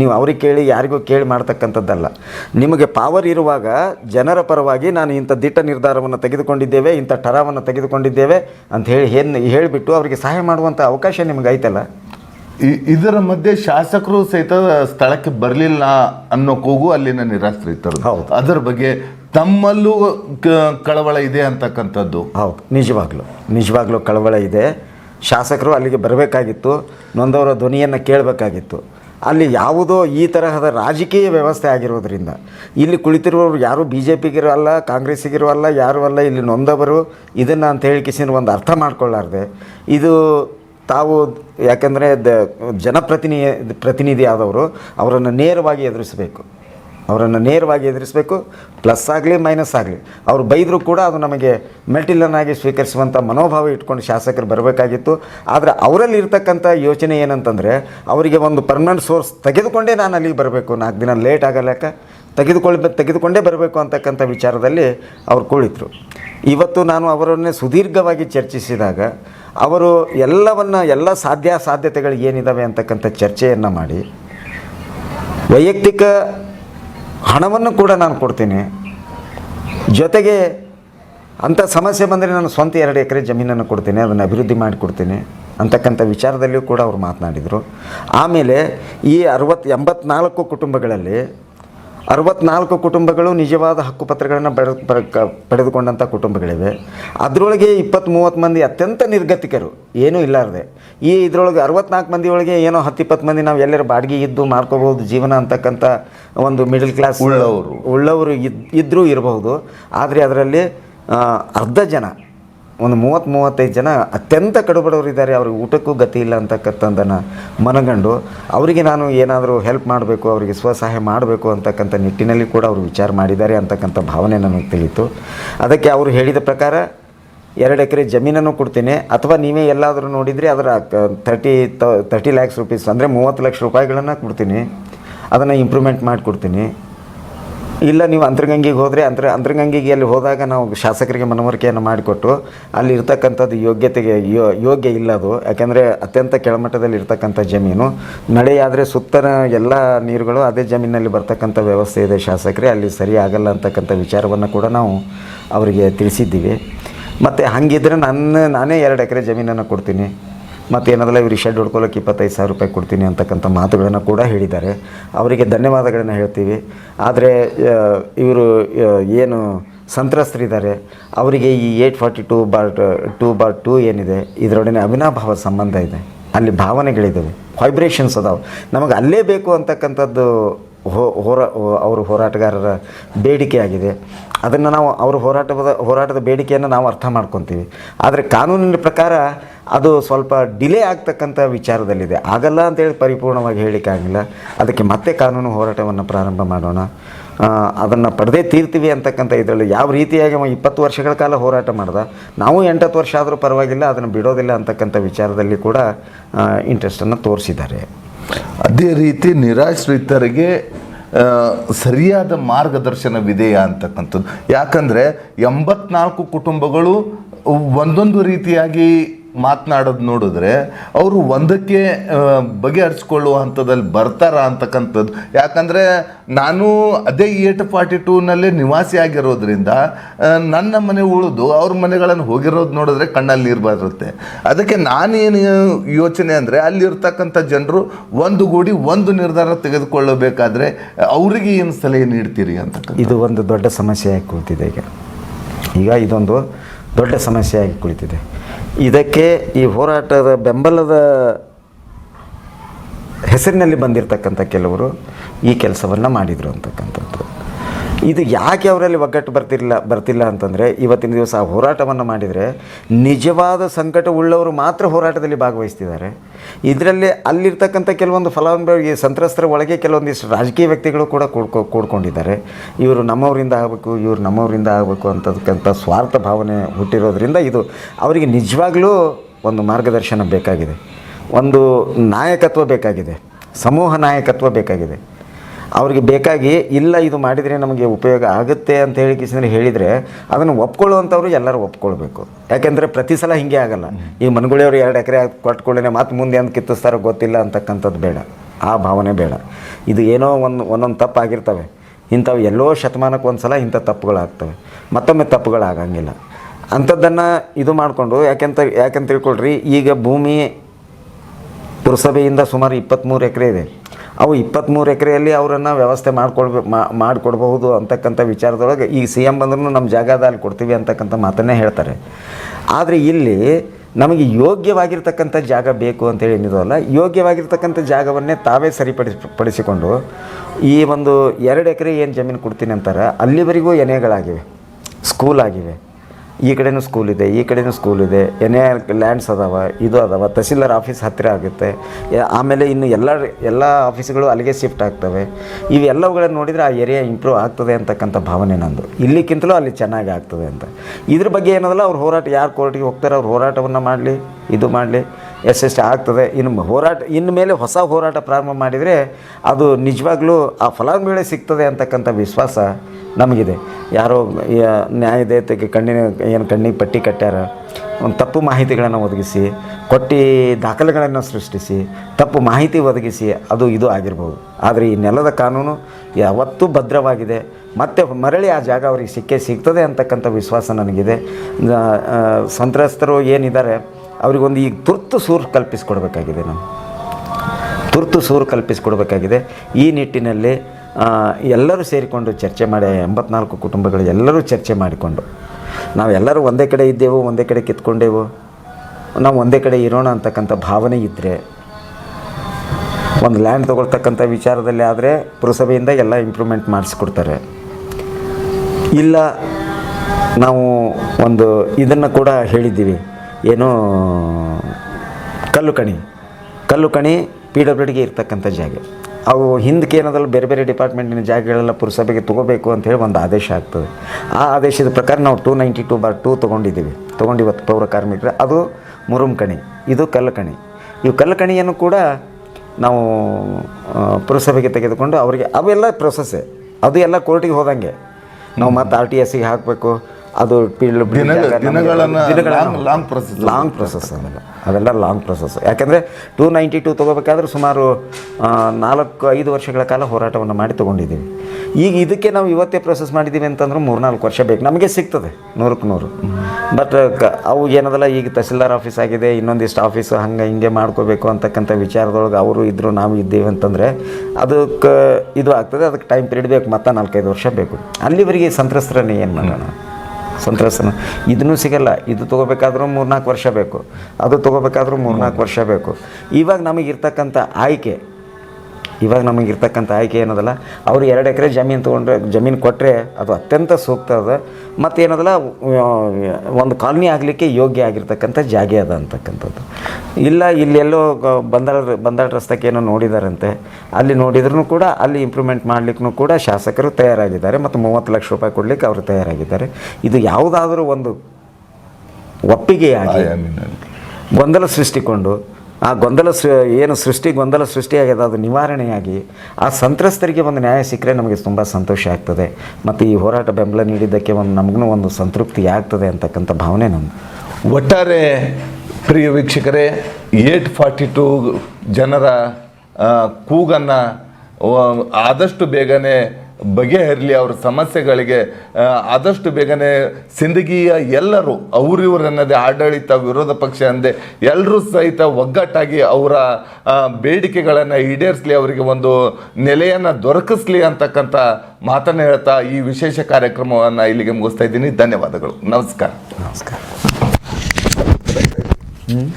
ನೀವು ಅವ್ರಿಗೆ ಕೇಳಿ, ಯಾರಿಗೂ ಕೇಳಿ ಮಾಡ್ತಕ್ಕಂಥದ್ದಲ್ಲ. ನಿಮಗೆ ಪಾವರ್ ಇರುವಾಗ ಜನರ ಪರವಾಗಿ ನಾನು ಇಂಥ ದಿಟ್ಟ ನಿರ್ಧಾರವನ್ನು ತೆಗೆದುಕೊಂಡಿದ್ದೇವೆ, ಇಂಥ ಟರಾವನ್ನು ತೆಗೆದುಕೊಂಡಿದ್ದೇವೆ ಅಂತ ಹೇಳಿ, ಏನು ಹೇಳಿಬಿಟ್ಟು ಅವರಿಗೆ ಸಹಾಯ ಮಾಡುವಂಥ ಅವಕಾಶ ನಿಮಗೆ ಐತಲ್ಲ? ಇದರ ಮಧ್ಯೆ ಶಾಸಕರು ಸಹಿತ ಸ್ಥಳಕ್ಕೆ ಬರಲಿಲ್ಲ ಅನ್ನೋ ಕೂಗು ಅಲ್ಲಿನ ನಿರಾಶ್ರಿತರು. ಹೌದು. ಅದರ ಬಗ್ಗೆ ತಮ್ಮಲ್ಲೂ ಕಳವಳ ಇದೆ ಅಂತಕ್ಕಂಥದ್ದು. ಹೌದು. ನಿಜವಾಗ್ಲೂ. ನಿಜವಾಗ್ಲೂ ಕಳವಳ ಇದೆ. ಶಾಸಕರು ಅಲ್ಲಿಗೆ ಬರಬೇಕಾಗಿತ್ತು. ನೊಂದವರ ಧ್ವನಿಯನ್ನು ಕೇಳಬೇಕಾಗಿತ್ತು. ಅಲ್ಲಿ ಯಾವುದೋ ಈ ತರಹದ ರಾಜಕೀಯ ವ್ಯವಸ್ಥೆ ಆಗಿರೋದ್ರಿಂದ ಇಲ್ಲಿ ಕುಳಿತಿರುವವರು ಯಾರು ಬಿ ಜೆ ಪಿಗಿರೋ ಅಲ್ಲ ಕಾಂಗ್ರೆಸ್ಸಿಗಿರೋ ಅಲ್ಲ ಯಾರೂ ಅಲ್ಲ ಇಲ್ಲಿ ನೊಂದವರು ಇದನ್ನು ಅಂತ ಹೇಳಿ ಕಿಸಿನ ಒಂದು ಅರ್ಥ ಮಾಡ್ಕೊಳ್ಳಾರ್ದೆ. ಇದು ತಾವು ಯಾಕಂದರೆ ದ ಜನಪ್ರತಿನಿ ಪ್ರತಿನಿಧಿ ಆದವರು ಅವರನ್ನು ನೇರವಾಗಿ ಎದುರಿಸಬೇಕು. ಅವರನ್ನು ನೇರವಾಗಿ ಎದುರಿಸಬೇಕು, ಪ್ಲಸ್ ಆಗಲಿ, ಮೈನಸ್ ಆಗಲಿ. ಅವರು ಬೈದರೂ ಕೂಡ ಅದು ನಮಗೆ ಮೆಲ್ಟಿಲ್ಲನಾಗಿ ಸ್ವೀಕರಿಸುವಂಥ ಮನೋಭಾವ ಇಟ್ಕೊಂಡು ಶಾಸಕರು ಬರಬೇಕಾಗಿತ್ತು. ಆದರೆ ಅವರಲ್ಲಿ ಇರ್ತಕ್ಕಂಥ ಯೋಚನೆ ಏನಂತಂದರೆ, ಅವರಿಗೆ ಒಂದು ಪರ್ಮನೆಂಟ್ ಸೋರ್ಸ್ ತೆಗೆದುಕೊಂಡೇ ನಾನು ಅಲ್ಲಿಗೆ ಬರಬೇಕು. ನಾಲ್ಕು ದಿನ ಲೇಟ್ ಆಗಲ್ಲಕ್ಕ ತೆಗೆದುಕೊಳ್ಬೇಕು ತೆಗೆದುಕೊಂಡೇ ಬರಬೇಕು ಅಂತಕ್ಕಂಥ ವಿಚಾರದಲ್ಲಿ ಅವ್ರು ಕುಳಿತರು. ಇವತ್ತು ನಾನು ಅವರನ್ನೇ ಸುದೀರ್ಘವಾಗಿ ಚರ್ಚಿಸಿದಾಗ ಅವರು ಎಲ್ಲವನ್ನು ಎಲ್ಲ ಸಾಧ್ಯ ಸಾಧ್ಯತೆಗಳು ಏನಿದ್ದಾವೆ ಅಂತಕ್ಕಂಥ ಚರ್ಚೆಯನ್ನು ಮಾಡಿ, ವೈಯಕ್ತಿಕ ಹಣವನ್ನು ಕೂಡ ನಾನು ಕೊಡ್ತೀನಿ. ಜೊತೆಗೆ ಅಂಥ ಸಮಸ್ಯೆ ಬಂದರೆ ನಾನು ಸ್ವಂತ ಎರಡು ಎಕರೆ ಜಮೀನನ್ನು ಕೊಡ್ತೀನಿ, ಅದನ್ನು ಅಭಿವೃದ್ಧಿ ಮಾಡಿಕೊಡ್ತೀನಿ ಅಂತಕ್ಕಂಥ ವಿಚಾರದಲ್ಲಿಯೂ ಕೂಡ ಅವರು ಮಾತನಾಡಿದರು. ಆಮೇಲೆ ಈ ಅರವತ್ತು ಎಂಬತ್ನಾಲ್ಕು ಕುಟುಂಬಗಳಲ್ಲಿ ಅರವತ್ನಾಲ್ಕು ಕುಟುಂಬಗಳು ನಿಜವಾದ ಹಕ್ಕುಪತ್ರಗಳನ್ನು ಪಡೆದು ಪಡೆದುಕೊಂಡಂಥ ಕುಟುಂಬಗಳಿವೆ. ಅದರೊಳಗೆ ಇಪ್ಪತ್ತು ಮೂವತ್ತು ಮಂದಿ ಅತ್ಯಂತ ನಿರ್ಗತಿಕರು ಏನೂ ಇಲ್ಲಾರದೆ. ಈ ಇದರೊಳಗೆ ಅರವತ್ನಾಲ್ಕು ಮಂದಿಯೊಳಗೆ ಏನೋ ಹತ್ತು ಇಪ್ಪತ್ತು ಮಂದಿ ನಾವು ಎಲ್ಲರ ಬಾಡಿಗೆ ಇದ್ದು ಮಾಡ್ಕೋಬಹುದು ಜೀವನ ಅಂತಕ್ಕಂಥ ಒಂದು ಮಿಡಲ್ ಕ್ಲಾಸ್ ಉಳ್ಳವರು. ಉಳ್ಳವರು ಇದ್ ಇದ್ದರೂ ಇರಬಹುದು. ಆದರೆ ಅದರಲ್ಲಿ ಅರ್ಧ ಜನ ಒಂದು ಮೂವತ್ತು ಮೂವತ್ತೈದು ಜನ ಅತ್ಯಂತ ಕಡುಬಡವರಿದ್ದಾರೆ ಅವ್ರಿಗೆ ಊಟಕ್ಕೂ ಗತಿ ಇಲ್ಲ ಅಂತಕ್ಕಂಥದ್ದನ್ನು ಮನಗಂಡು, ಅವರಿಗೆ ನಾನು ಏನಾದರೂ ಹೆಲ್ಪ್ ಮಾಡಬೇಕು, ಅವರಿಗೆ ಸ್ವಸಹಾಯ ಮಾಡಬೇಕು ಅಂತಕ್ಕಂಥ ನಿಟ್ಟಿನಲ್ಲಿ ಕೂಡ ಅವರು ವಿಚಾರ ಮಾಡಿದ್ದಾರೆ ಅಂತಕ್ಕಂಥ ಭಾವನೆ ನನಗೆ ತಿಳಿಯಿತು. ಅದಕ್ಕೆ ಅವರು ಹೇಳಿದ ಪ್ರಕಾರ ಎರಡು ಎಕರೆ ಜಮೀನನ್ನು ಕೊಡ್ತೀನಿ. ಅಥವಾ ನೀವೇ ಎಲ್ಲಾದರೂ ನೋಡಿದರೆ ಅದರ ತರ್ಟಿ ತರ್ಟಿ ಲ್ಯಾಕ್ಸ್ ರುಪೀಸ್ ಅಂದರೆ ಮೂವತ್ತು ಲಕ್ಷ ರೂಪಾಯಿಗಳನ್ನು ಕೊಡ್ತೀನಿ. ಅದನ್ನು ಇಂಪ್ರೂವ್ಮೆಂಟ್ ಮಾಡಿಕೊಡ್ತೀನಿ. ಇಲ್ಲ, ನೀವು ಅಂತರ್ಗಂಗಿಗೆ ಹೋದರೆ ಅಂತರ, ಅಂತರ್ಗಂಗೆಗೆ ಅಲ್ಲಿ ಹೋದಾಗ ನಾವು ಶಾಸಕರಿಗೆ ಮನವರಿಕೆಯನ್ನು ಮಾಡಿಕೊಟ್ಟು ಅಲ್ಲಿ ಇರ್ತಕ್ಕಂಥದ್ದು ಯೋಗ್ಯತೆಗೆ ಯೋ, ಯೋಗ್ಯ ಇಲ್ಲ ಅದು. ಯಾಕೆಂದರೆ ಅತ್ಯಂತ ಕೆಳಮಟ್ಟದಲ್ಲಿ ಇರ್ತಕ್ಕಂಥ ಜಮೀನು. ನಡೆಯಾದರೆ ಸುತ್ತನ ಎಲ್ಲ ನೀರುಗಳು ಅದೇ ಜಮೀನಲ್ಲಿ ಬರ್ತಕ್ಕಂಥ ವ್ಯವಸ್ಥೆ ಇದೆ ಶಾಸಕರೇ. ಅಲ್ಲಿ ಸರಿ ಆಗಲ್ಲ ಅಂತಕ್ಕಂಥ ವಿಚಾರವನ್ನು ಕೂಡ ನಾವು ಅವರಿಗೆ ತಿಳಿಸಿದ್ದೀವಿ. ಮತ್ತು ಹಾಗಿದ್ರೆ ನನ್ನ, ನಾನೇ ಎರಡು ಎಕರೆ ಜಮೀನನ್ನು ಕೊಡ್ತೀನಿ. ಮತ್ತು ಏನದಲ್ಲ ಇವ್ರಿಗೆ ಶೆಡ್ ಹೊಡ್ಕೊಳ್ಳೋಕೆ ಇಪ್ಪತ್ತೈದು ಸಾವಿರ ರೂಪಾಯಿ ಕೊಡ್ತೀನಿ ಅಂತಕ್ಕಂಥ ಮಾತುಗಳನ್ನು ಕೂಡ ಹೇಳಿದ್ದಾರೆ. ಅವರಿಗೆ ಧನ್ಯವಾದಗಳನ್ನು ಹೇಳ್ತೀವಿ. ಆದರೆ ಇವರು ಏನು ಸಂತ್ರಸ್ತರಿದ್ದಾರೆ ಅವರಿಗೆ ಈ eight forty two bar two bar two ಏನಿದೆ, ಇದರೊಡನೆ ಅವಿನಾಭಾವ ಸಂಬಂಧ ಇದೆ. ಅಲ್ಲಿ ಭಾವನೆಗಳಿದ್ದಾವೆ ವೈಬ್ರೇಷನ್ಸ್ ಅದಾವೆ. ನಮಗೆ ಅಲ್ಲೇ ಬೇಕು ಅಂತಕ್ಕಂಥದ್ದು ಹೋ ಹೋರಾ ಅವರು ಹೋರಾಟಗಾರರ ಬೇಡಿಕೆಯಾಗಿದೆ ಅದನ್ನು ನಾವು ಅವ್ರ ಹೋರಾಟದ ಹೋರಾಟದ ಬೇಡಿಕೆಯನ್ನು ನಾವು ಅರ್ಥ ಮಾಡ್ಕೊತೀವಿ. ಆದರೆ ಕಾನೂನಿನ ಪ್ರಕಾರ ಅದು ಸ್ವಲ್ಪ ಡಿಲೇ ಆಗ್ತಕ್ಕಂಥ ವಿಚಾರದಲ್ಲಿದೆ. ಆಗಲ್ಲ ಅಂತೇಳಿ ಪರಿಪೂರ್ಣವಾಗಿ ಹೇಳಿಕ್ಕಾಗಿಲ್ಲ ಅದಕ್ಕೆ ಮತ್ತೆ ಕಾನೂನು ಹೋರಾಟವನ್ನು ಪ್ರಾರಂಭ ಮಾಡೋಣ. ಅದನ್ನು ಪಡೆದೇ ತೀರ್ತೀವಿ ಅಂತಕ್ಕಂಥ ಇದರಲ್ಲಿ ಯಾವ ರೀತಿಯಾಗಿ ಇಪ್ಪತ್ತು ವರ್ಷಗಳ ಕಾಲ ಹೋರಾಟ ಮಾಡ್ದ? ನಾವು ಎಂಟತ್ತು ವರ್ಷ ಆದರೂ ಪರವಾಗಿಲ್ಲ, ಅದನ್ನು ಬಿಡೋದಿಲ್ಲ ಅಂತಕ್ಕಂಥ ವಿಚಾರದಲ್ಲಿ ಕೂಡ ಇಂಟ್ರೆಸ್ಟನ್ನು ತೋರಿಸಿದ್ದಾರೆ. ಅದೇ ರೀತಿ ನಿರಾಶ್ರಿತರಿಗೆ ಸರಿಯಾದ ಮಾರ್ಗದರ್ಶನವಿದೆಯಾ ಅಂತಕ್ಕಂಥದ್ದು. ಯಾಕಂದರೆ ಎಂಬತ್ನಾಲ್ಕು ಕುಟುಂಬಗಳು ಒಂದೊಂದು ರೀತಿಯಾಗಿ ಮಾತನಾಡೋದು ನೋಡಿದ್ರೆ ಅವರು ಒಂದಕ್ಕೆ ಬಗೆಹರಿಸ್ಕೊಳ್ಳುವ ಹಂತದಲ್ಲಿ ಬರ್ತಾರ ಅಂತಕ್ಕಂಥದ್ದು. ಯಾಕಂದರೆ ನಾನು ಅದೇ ಏಟ್ ಫಾರ್ಟಿ ಟೂನಲ್ಲೇ ನಿವಾಸಿ ಆಗಿರೋದ್ರಿಂದ ನನ್ನ ಮನೆ ಉಳಿದು ಅವ್ರ ಮನೆಗಳನ್ನು ಹೋಗಿರೋದು ನೋಡಿದ್ರೆ ಕಣ್ಣಲ್ಲಿ ನೀರು ಬರುತ್ತೆ. ಅದಕ್ಕೆ ನಾನೇನು ಯೋಚನೆ ಅಂದರೆ ಅಲ್ಲಿರ್ತಕ್ಕಂಥ ಜನರು ಒಂದು ಗೂಡಿ ಒಂದು ನಿರ್ಧಾರ ತೆಗೆದುಕೊಳ್ಳಬೇಕಾದ್ರೆ ಅವರಿಗೆ ಏನು ಸಲಹೆ ನೀಡ್ತೀರಿ ಅಂತ ಇದು ಒಂದು ದೊಡ್ಡ ಸಮಸ್ಯೆ ಆಗಿ ಕುಳಿತಿದೆ ಈಗ. ಈಗ ಇದೊಂದು ದೊಡ್ಡ ಸಮಸ್ಯೆ ಆಗಿ ಕುಳಿತಿದೆ. ಇದಕ್ಕೆ ಈ ಹೋರಾಟದ ಬೆಂಬಲದ ಹೆಸರಿನಲ್ಲಿ ಬಂದಿರತಕ್ಕಂಥ ಕೆಲವರು ಈ ಕೆಲಸವನ್ನು ಮಾಡಿದರು ಅಂತಕ್ಕಂಥದ್ದು. ಇದು ಯಾಕೆ ಅವರಲ್ಲಿ ಒಗ್ಗಟ್ಟು ಬರ್ತಿಲ್ಲ ಬರ್ತಿಲ್ಲ ಅಂತಂದರೆ ಇವತ್ತಿನ ದಿವಸ ಹೋರಾಟವನ್ನು ಮಾಡಿದರೆ ನಿಜವಾದ ಸಂಕಟ ಉಳ್ಳವರು ಮಾತ್ರ ಹೋರಾಟದಲ್ಲಿ ಭಾಗವಹಿಸ್ತಿದ್ದಾರೆ. ಇದರಲ್ಲಿ ಅಲ್ಲಿರ್ತಕ್ಕಂಥ ಕೆಲವೊಂದು ಫಲಾನುಭವಿ ಸಂತ್ರಸ್ತರ ಒಳಗೆ ಕೆಲವೊಂದಿಷ್ಟು ರಾಜಕೀಯ ವ್ಯಕ್ತಿಗಳು ಕೂಡ ಕೂಡ್ಕೊ ಕೂಡ್ಕೊಂಡಿದ್ದಾರೆ. ಇವರು ನಮ್ಮವರಿಂದ ಆಗಬೇಕು, ಇವರು ನಮ್ಮವರಿಂದ ಆಗಬೇಕು ಅಂತಕ್ಕಂಥ ಸ್ವಾರ್ಥ ಭಾವನೆ ಹುಟ್ಟಿರೋದ್ರಿಂದ ಇದು ಅವರಿಗೆ ನಿಜವಾಗ್ಲೂ ಒಂದು ಮಾರ್ಗದರ್ಶನ ಬೇಕಾಗಿದೆ. ಒಂದು ನಾಯಕತ್ವ ಬೇಕಾಗಿದೆ. ಸಮೂಹ ನಾಯಕತ್ವ ಬೇಕಾಗಿದೆ. ಅವ್ರಿಗೆ ಬೇಕಾಗಿ, ಇಲ್ಲ, ಇದು ಮಾಡಿದರೆ ನಮಗೆ ಉಪಯೋಗ ಆಗುತ್ತೆ ಅಂತ ಹೇಳಿ ಕಿಸಿದ್ರೆ ಹೇಳಿದರೆ ಅದನ್ನು ಒಪ್ಕೊಳ್ಳುವಂಥವ್ರು ಎಲ್ಲರೂ ಒಪ್ಕೊಳ್ಬೇಕು. ಯಾಕೆಂದರೆ ಪ್ರತಿ ಸಲ ಹಿಂಗೆ ಆಗಲ್ಲ. ಈ ಮನಗುಳಿಯವರು ಎರಡು ಎಕರೆ ಕೊಟ್ಕೊಳ್ಳೇನೆ, ಮತ್ತೆ ಮುಂದೆ ಅಂತ ಕಿತ್ತಿಸ್ತಾರೋ ಗೊತ್ತಿಲ್ಲ ಅಂತಕ್ಕಂಥದ್ದು ಬೇಡ. ಆ ಭಾವನೆ ಬೇಡ. ಇದು ಏನೋ ಒಂದು, ಒಂದೊಂದು ತಪ್ಪು ಆಗಿರ್ತವೆ. ಇಂಥವು ಎಲ್ಲೋ ಶತಮಾನಕ್ಕೆ ಒಂದು ಸಲ ಇಂಥ ತಪ್ಪುಗಳಾಗ್ತವೆ. ಮತ್ತೊಮ್ಮೆ ತಪ್ಪುಗಳಾಗಂಗಿಲ್ಲ. ಅಂಥದ್ದನ್ನು ಇದು ಮಾಡಿಕೊಂಡು, ಯಾಕೆಂತ ಯಾಕೆಂತ ತಿಳ್ಕೊಳ್ರಿ, ಈಗ ಭೂಮಿ ಪುರಸಭೆಯಿಂದ ಸುಮಾರು ಇಪ್ಪತ್ತ್ಮೂರು ಎಕರೆ ಇದೆ. ಅವು ಇಪ್ಪತ್ತ್ಮೂರು ಎಕರೆಯಲ್ಲಿ ಅವರನ್ನು ವ್ಯವಸ್ಥೆ ಮಾಡಿಕೊಡ್ಬೇಕು ಮಾಡಿಕೊಡ್ಬಹುದು ಅಂತಕ್ಕಂಥ ವಿಚಾರದೊಳಗೆ ಈ ಸಿ ಎಂ ಬಂದ್ರೂ ನಮ್ಮ ಜಾಗದಲ್ಲಿ ಕೊಡ್ತೀವಿ ಅಂತಕ್ಕಂಥ ಮಾತನ್ನೇ ಹೇಳ್ತಾರೆ. ಆದರೆ ಇಲ್ಲಿ ನಮಗೆ ಯೋಗ್ಯವಾಗಿರ್ತಕ್ಕಂಥ ಜಾಗ ಬೇಕು ಅಂತೇಳಿ ಏನಿದವಲ್ಲ ಯೋಗ್ಯವಾಗಿರ್ತಕ್ಕಂಥ ಜಾಗವನ್ನೇ ತಾವೇ ಸರಿಪಡಿಸಿ, ಪಡಿಸಿಕೊಂಡು ಈ ಒಂದು ಎರಡು ಎಕರೆ ಏನು ಜಮೀನು ಕೊಡ್ತೀನಿ ಅಂತಾರೆ, ಅಲ್ಲಿವರೆಗೂ ಎನೆಗಳಾಗಿವೆ, ಸ್ಕೂಲ್ ಆಗಿವೆ ಈ ಕಡೆನೂ ಸ್ಕೂಲ್ ಇದೆ, ಈ ಕಡೆನೂ ಸ್ಕೂಲ್ ಇದೆ ಎನ್ ಎ ಲ್ಯಾಂಡ್ಸ್ ಅದಾವೆ, ಇದು ಅದಾವ, ತಹಸೀಲ್ದಾರ್ ಆಫೀಸ್ ಹತ್ತಿರ ಆಗುತ್ತೆ. ಆಮೇಲೆ ಇನ್ನು ಎಲ್ಲ ಎಲ್ಲ ಆಫೀಸ್ಗಳು ಅಲ್ಲಿಗೆ ಶಿಫ್ಟ್ ಆಗ್ತವೆ. ಇವೆಲ್ಲವುಗಳನ್ನು ನೋಡಿದರೆ ಆ ಏರಿಯಾ ಇಂಪ್ರೂವ್ ಆಗ್ತದೆ ಅಂತಕ್ಕಂಥ ಭಾವನೆ ನಂದು. ಇಲ್ಲಿಕ್ಕಿಂತಲೂ ಅಲ್ಲಿ ಚೆನ್ನಾಗಿ ಆಗ್ತದೆ ಅಂತ. ಇದ್ರ ಬಗ್ಗೆ ಏನದಲ್ಲ, ಅವ್ರು ಹೋರಾಟ, ಯಾರು ಕೋರ್ಟಿಗೆ ಹೋಗ್ತಾರೆ ಅವ್ರು ಹೋರಾಟವನ್ನು ಮಾಡಲಿ, ಇದು ಮಾಡಲಿ ಎಷ್ಟೆಷ್ಟು ಆಗ್ತದೆ. ಇನ್ನು ಹೋರಾಟ ಇನ್ನು ಮೇಲೆ ಹೊಸ ಹೋರಾಟ ಪ್ರಾರಂಭ ಮಾಡಿದರೆ ಅದು ನಿಜವಾಗ್ಲೂ ಆ ಫಲಾನುಭವಿ ಸಿಗ್ತದೆ ಅಂತಕ್ಕಂಥ ವಿಶ್ವಾಸ ನಮಗಿದೆ. ಯಾರೋ ನ್ಯಾಯದೇಯತೆಗೆ ಕಣ್ಣಿನ, ಏನು ಕಣ್ಣಿಗೆ ಪಟ್ಟಿ ಕಟ್ಟ್ಯಾರ, ಒಂದು ತಪ್ಪು ಮಾಹಿತಿಗಳನ್ನು ಒದಗಿಸಿ, ಕೊಟ್ಟಿ ದಾಖಲೆಗಳನ್ನು ಸೃಷ್ಟಿಸಿ, ತಪ್ಪು ಮಾಹಿತಿ ಒದಗಿಸಿ, ಅದು ಇದು ಆಗಿರ್ಬೋದು. ಆದರೆ ಈ ನೆಲದ ಕಾನೂನು ಯಾವತ್ತೂ ಭದ್ರವಾಗಿದೆ. ಮತ್ತೆ ಮರಳಿ ಆ ಜಾಗ ಅವ್ರಿಗೆ ಸಿಕ್ಕೇ ಸಿಗ್ತದೆ ಅಂತಕ್ಕಂಥ ವಿಶ್ವಾಸ ನನಗಿದೆ. ಸಂತ್ರಸ್ತರು ಏನಿದ್ದಾರೆ, ಅವರಿಗೊಂದು ಈಗ ತುರ್ತು ಸೂರು ಕಲ್ಪಿಸಿಕೊಡ್ಬೇಕಾಗಿದೆ ನಾನು ತುರ್ತು ಸೂರು ಕಲ್ಪಿಸಿಕೊಡ್ಬೇಕಾಗಿದೆ. ಈ ನಿಟ್ಟಿನಲ್ಲಿ ಎಲ್ಲರೂ ಸೇರಿಕೊಂಡು ಚರ್ಚೆ ಮಾಡಿ, ಎಂಬತ್ನಾಲ್ಕು ಕುಟುಂಬಗಳು ಎಲ್ಲರೂ ಚರ್ಚೆ ಮಾಡಿಕೊಂಡು, ನಾವೆಲ್ಲರೂ ಒಂದೇ ಕಡೆ ಇದ್ದೇವು, ಒಂದೇ ಕಡೆ ಕಿತ್ಕೊಂಡೆವು, ನಾವು ಒಂದೇ ಕಡೆ ಇರೋಣ ಅಂತಕ್ಕಂಥ ಭಾವನೆ ಇದ್ದರೆ ಒಂದು ಲ್ಯಾಂಡ್ ತೊಗೊಳ್ತಕ್ಕಂಥ ವಿಚಾರದಲ್ಲಿ ಆದರೆ ಪುರಸಭೆಯಿಂದ ಎಲ್ಲ ಇಂಪ್ರೂವ್ಮೆಂಟ್ ಮಾಡಿಸ್ಕೊಡ್ತಾರೆ. ಇಲ್ಲ, ನಾವು ಒಂದು ಇದನ್ನು ಕೂಡ ಹೇಳಿದ್ದೀವಿ. ಏನು ಕಲ್ಲು ಕಣಿ ಕಲ್ಲು ಕಣಿ ಪಿ ಡಬ್ಲ್ಯೂ ಡಿಗೆ ಇರ್ತಕ್ಕಂಥ ಜಾಗ. ಅವು ಹಿಂದಕ್ಕೆ ಏನದಲ್ಲ ಬೇರೆ ಬೇರೆ ಡಿಪಾರ್ಟ್ಮೆಂಟಿನ ಜಾಗಗಳೆಲ್ಲ ಪುರಸಭೆಗೆ ತೊಗೋಬೇಕು ಅಂತ ಹೇಳಿ ಒಂದು ಆದೇಶ ಆಗ್ತದೆ. ಆ ಆದೇಶದ ಪ್ರಕಾರ ನಾವು two ninety two bar two ತೊಗೊಂಡಿದ್ದೀವಿ ತೊಗೊಂಡಿವತ್ತು ಪೌರ ಕಾರ್ಮಿಕರು ಅದು ಮುರುಮ್ ಕಣಿ ಇದು ಕಲ್ಲಕಣಿ. ಈ ಇವು ಕಲ್ಲುಕಣಿಯನ್ನು ಕೂಡ ನಾವು ಪುರಸಭೆಗೆ ತೆಗೆದುಕೊಂಡು ಅವರಿಗೆ ಅವೆಲ್ಲ ಪ್ರೊಸೆಸ್ಸೇ ಅದು ಎಲ್ಲ ಕೋರ್ಟಿಗೆ ಹೋದಂಗೆ. ನಾವು ಮತ್ತೆ ಆರ್ ಟಿ ಎಸ್ಸಿಗೆ ಹಾಕಬೇಕು. ಅದು ಲಾಂಗ್ ಪ್ರೊಸೆಸ್ ಅವೆಲ್ಲ ಅವೆಲ್ಲ ಲಾಂಗ್ ಪ್ರೊಸೆಸ್ ಯಾಕೆಂದರೆ ಟೂ ನೈಂಟಿ ಟೂ ತೊಗೋಬೇಕಾದ್ರೆ ಸುಮಾರು ನಾಲ್ಕು, ಐದು ವರ್ಷಗಳ ಕಾಲ ಹೋರಾಟವನ್ನು ಮಾಡಿ ತೊಗೊಂಡಿದ್ದೀವಿ. ಈಗ ಇದಕ್ಕೆ ನಾವು ಇವತ್ತೇ ಪ್ರೊಸೆಸ್ ಮಾಡಿದ್ದೀವಿ ಅಂತಂದ್ರೆ ಮೂರ್ನಾಲ್ಕು ವರ್ಷ ಬೇಕು. ನಮಗೆ ಸಿಗ್ತದೆ, ನೂರಕ್ಕೆ ನೂರು. ಬಟ್ ಅವು ಏನದಲ್ಲ, ಈಗ ತಹಸೀಲ್ದಾರ್ ಆಫೀಸ್ ಆಗಿದೆ, ಇನ್ನೊಂದಿಷ್ಟು ಆಫೀಸ್ ಹಂಗೆ ಹಿಂಗೆ ಮಾಡ್ಕೋಬೇಕು ಅಂತಕ್ಕಂಥ ವಿಚಾರದೊಳಗೆ ಅವರು ಇದ್ದರು ನಾವು ಇದ್ದೀವಿ ಅಂತಂದರೆ ಅದಕ್ಕೆ ಇದು ಆಗ್ತದೆ, ಅದಕ್ಕೆ ಟೈಮ್ ಪೀರಿಯಡ್ ಬೇಕು, ಮತ್ತೆ ನಾಲ್ಕೈದು ವರ್ಷ ಬೇಕು. ಅಲ್ಲಿವರೆಗೆ ಸಂತ್ರಸ್ತರನ್ನೇ ಏನು ಮಾಡೋಣ? ಸಂತ್ರಸ್ತನ. ಇದನ್ನೂ ಸಿಗಲ್ಲ. ಇದು ತೊಗೋಬೇಕಾದ್ರೂ ಮೂರ್ನಾಲ್ಕು ವರ್ಷ ಬೇಕು. ಅದು ತೊಗೋಬೇಕಾದ್ರೂ ಮೂರ್ನಾಲ್ಕು ವರ್ಷ ಬೇಕು. ಇವಾಗ ನಮಗಿರ್ತಕ್ಕಂಥ ಆಯ್ಕೆ, ಇವಾಗ ನಮಗಿರ್ತಕ್ಕಂಥ ಆಯ್ಕೆ ಏನದಲ್ಲ, ಅವರು ಎರಡು ಎಕರೆ ಜಮೀನು ತೊಗೊಂಡ್ರೆ, ಜಮೀನು ಕೊಟ್ಟರೆ ಅದು ಅತ್ಯಂತ ಸೂಕ್ತ ಅದ ಮತ್ತು ಏನದಲ್ಲ ಒಂದು ಕಾಲನಿ ಆಗಲಿಕ್ಕೆ ಯೋಗ್ಯ ಆಗಿರ್ತಕ್ಕಂಥ ಜಾಗ ಅದ ಅಂತಕ್ಕಂಥದ್ದು. ಇಲ್ಲ ಇಲ್ಲೆಲ್ಲೋ ಬಂದಾಳ ಬಂದಾಳ ರಸ್ತಕ್ಕೆ ಏನೋ ನೋಡಿದಾರಂತೆ. ಅಲ್ಲಿ ನೋಡಿದ್ರೂ ಕೂಡ ಅಲ್ಲಿ ಇಂಪ್ರೂವ್ಮೆಂಟ್ ಮಾಡಲಿಕ್ಕೂ ಕೂಡ ಶಾಸಕರು ತಯಾರಾಗಿದ್ದಾರೆ ಮತ್ತು ಮೂವತ್ತು ಲಕ್ಷ ರೂಪಾಯಿ ಕೊಡಲಿಕ್ಕೆ ಅವರು ತಯಾರಾಗಿದ್ದಾರೆ. ಇದು ಯಾವುದಾದ್ರೂ ಒಂದು ಒಪ್ಪಿಗೆಯಾಗಿ. ಗೊಂದಲ ಸೃಷ್ಟಿಕೊಂಡು ಆ ಗೊಂದಲ ಏನು ಸೃಷ್ಟಿ, ಗೊಂದಲ ಸೃಷ್ಟಿಯಾಗಿದೆ ಅದು ನಿವಾರಣೆಯಾಗಿ ಆ ಸಂತ್ರಸ್ತರಿಗೆ ಒಂದು ನ್ಯಾಯ ಸಿಕ್ಕರೆ ನಮಗೆ ತುಂಬ ಸಂತೋಷ ಆಗ್ತದೆ. ಮತ್ತು ಈ ಹೋರಾಟ ಬೆಂಬಲ ನೀಡಿದ್ದಕ್ಕೆ ಒಂದು, ನಮಗೂ ಒಂದು ಸಂತೃಪ್ತಿ ಆಗ್ತದೆ ಅಂತಕ್ಕಂಥ ಭಾವನೆ ನಮ್ಮದು ಒಟ್ಟಾರೆ ಪ್ರಿಯ ವೀಕ್ಷಕರೇ, ಏಟ್ ಫಾರ್ಟಿ ಟು ಜನರ ಕೂಗನ್ನು ಆದಷ್ಟು ಬೇಗನೆ ಬಗೆಹರಿಲಿ ಅವ್ರ ಸಮಸ್ಯೆಗಳಿಗೆ ಆದಷ್ಟು ಬೇಗನೆ ಸಿಂದಗಿಯ ಎಲ್ಲರೂ ಅವರಿವರನ್ನದೇ ಆಡಳಿತ ವಿರೋಧ ಪಕ್ಷ ಅಂದೆ ಎಲ್ಲರೂ ಸಹಿತ ಒಗ್ಗಟ್ಟಾಗಿ ಅವರ ಬೇಡಿಕೆಗಳನ್ನು ಈಡೇರಿಸಲಿ ಅವರಿಗೆ ಒಂದು ನೆಲೆಯನ್ನು ದೊರಕಿಸ್ಲಿ ಅಂತಕ್ಕಂಥ ಮಾತನ್ನು ಹೇಳ್ತಾ ಈ ವಿಶೇಷ ಕಾರ್ಯಕ್ರಮವನ್ನು ಇಲ್ಲಿಗೆ ಮುಗಿಸ್ತಾ ಇದ್ದೀನಿ. ಧನ್ಯವಾದಗಳು. ನಮಸ್ಕಾರ. ನಮಸ್ಕಾರ.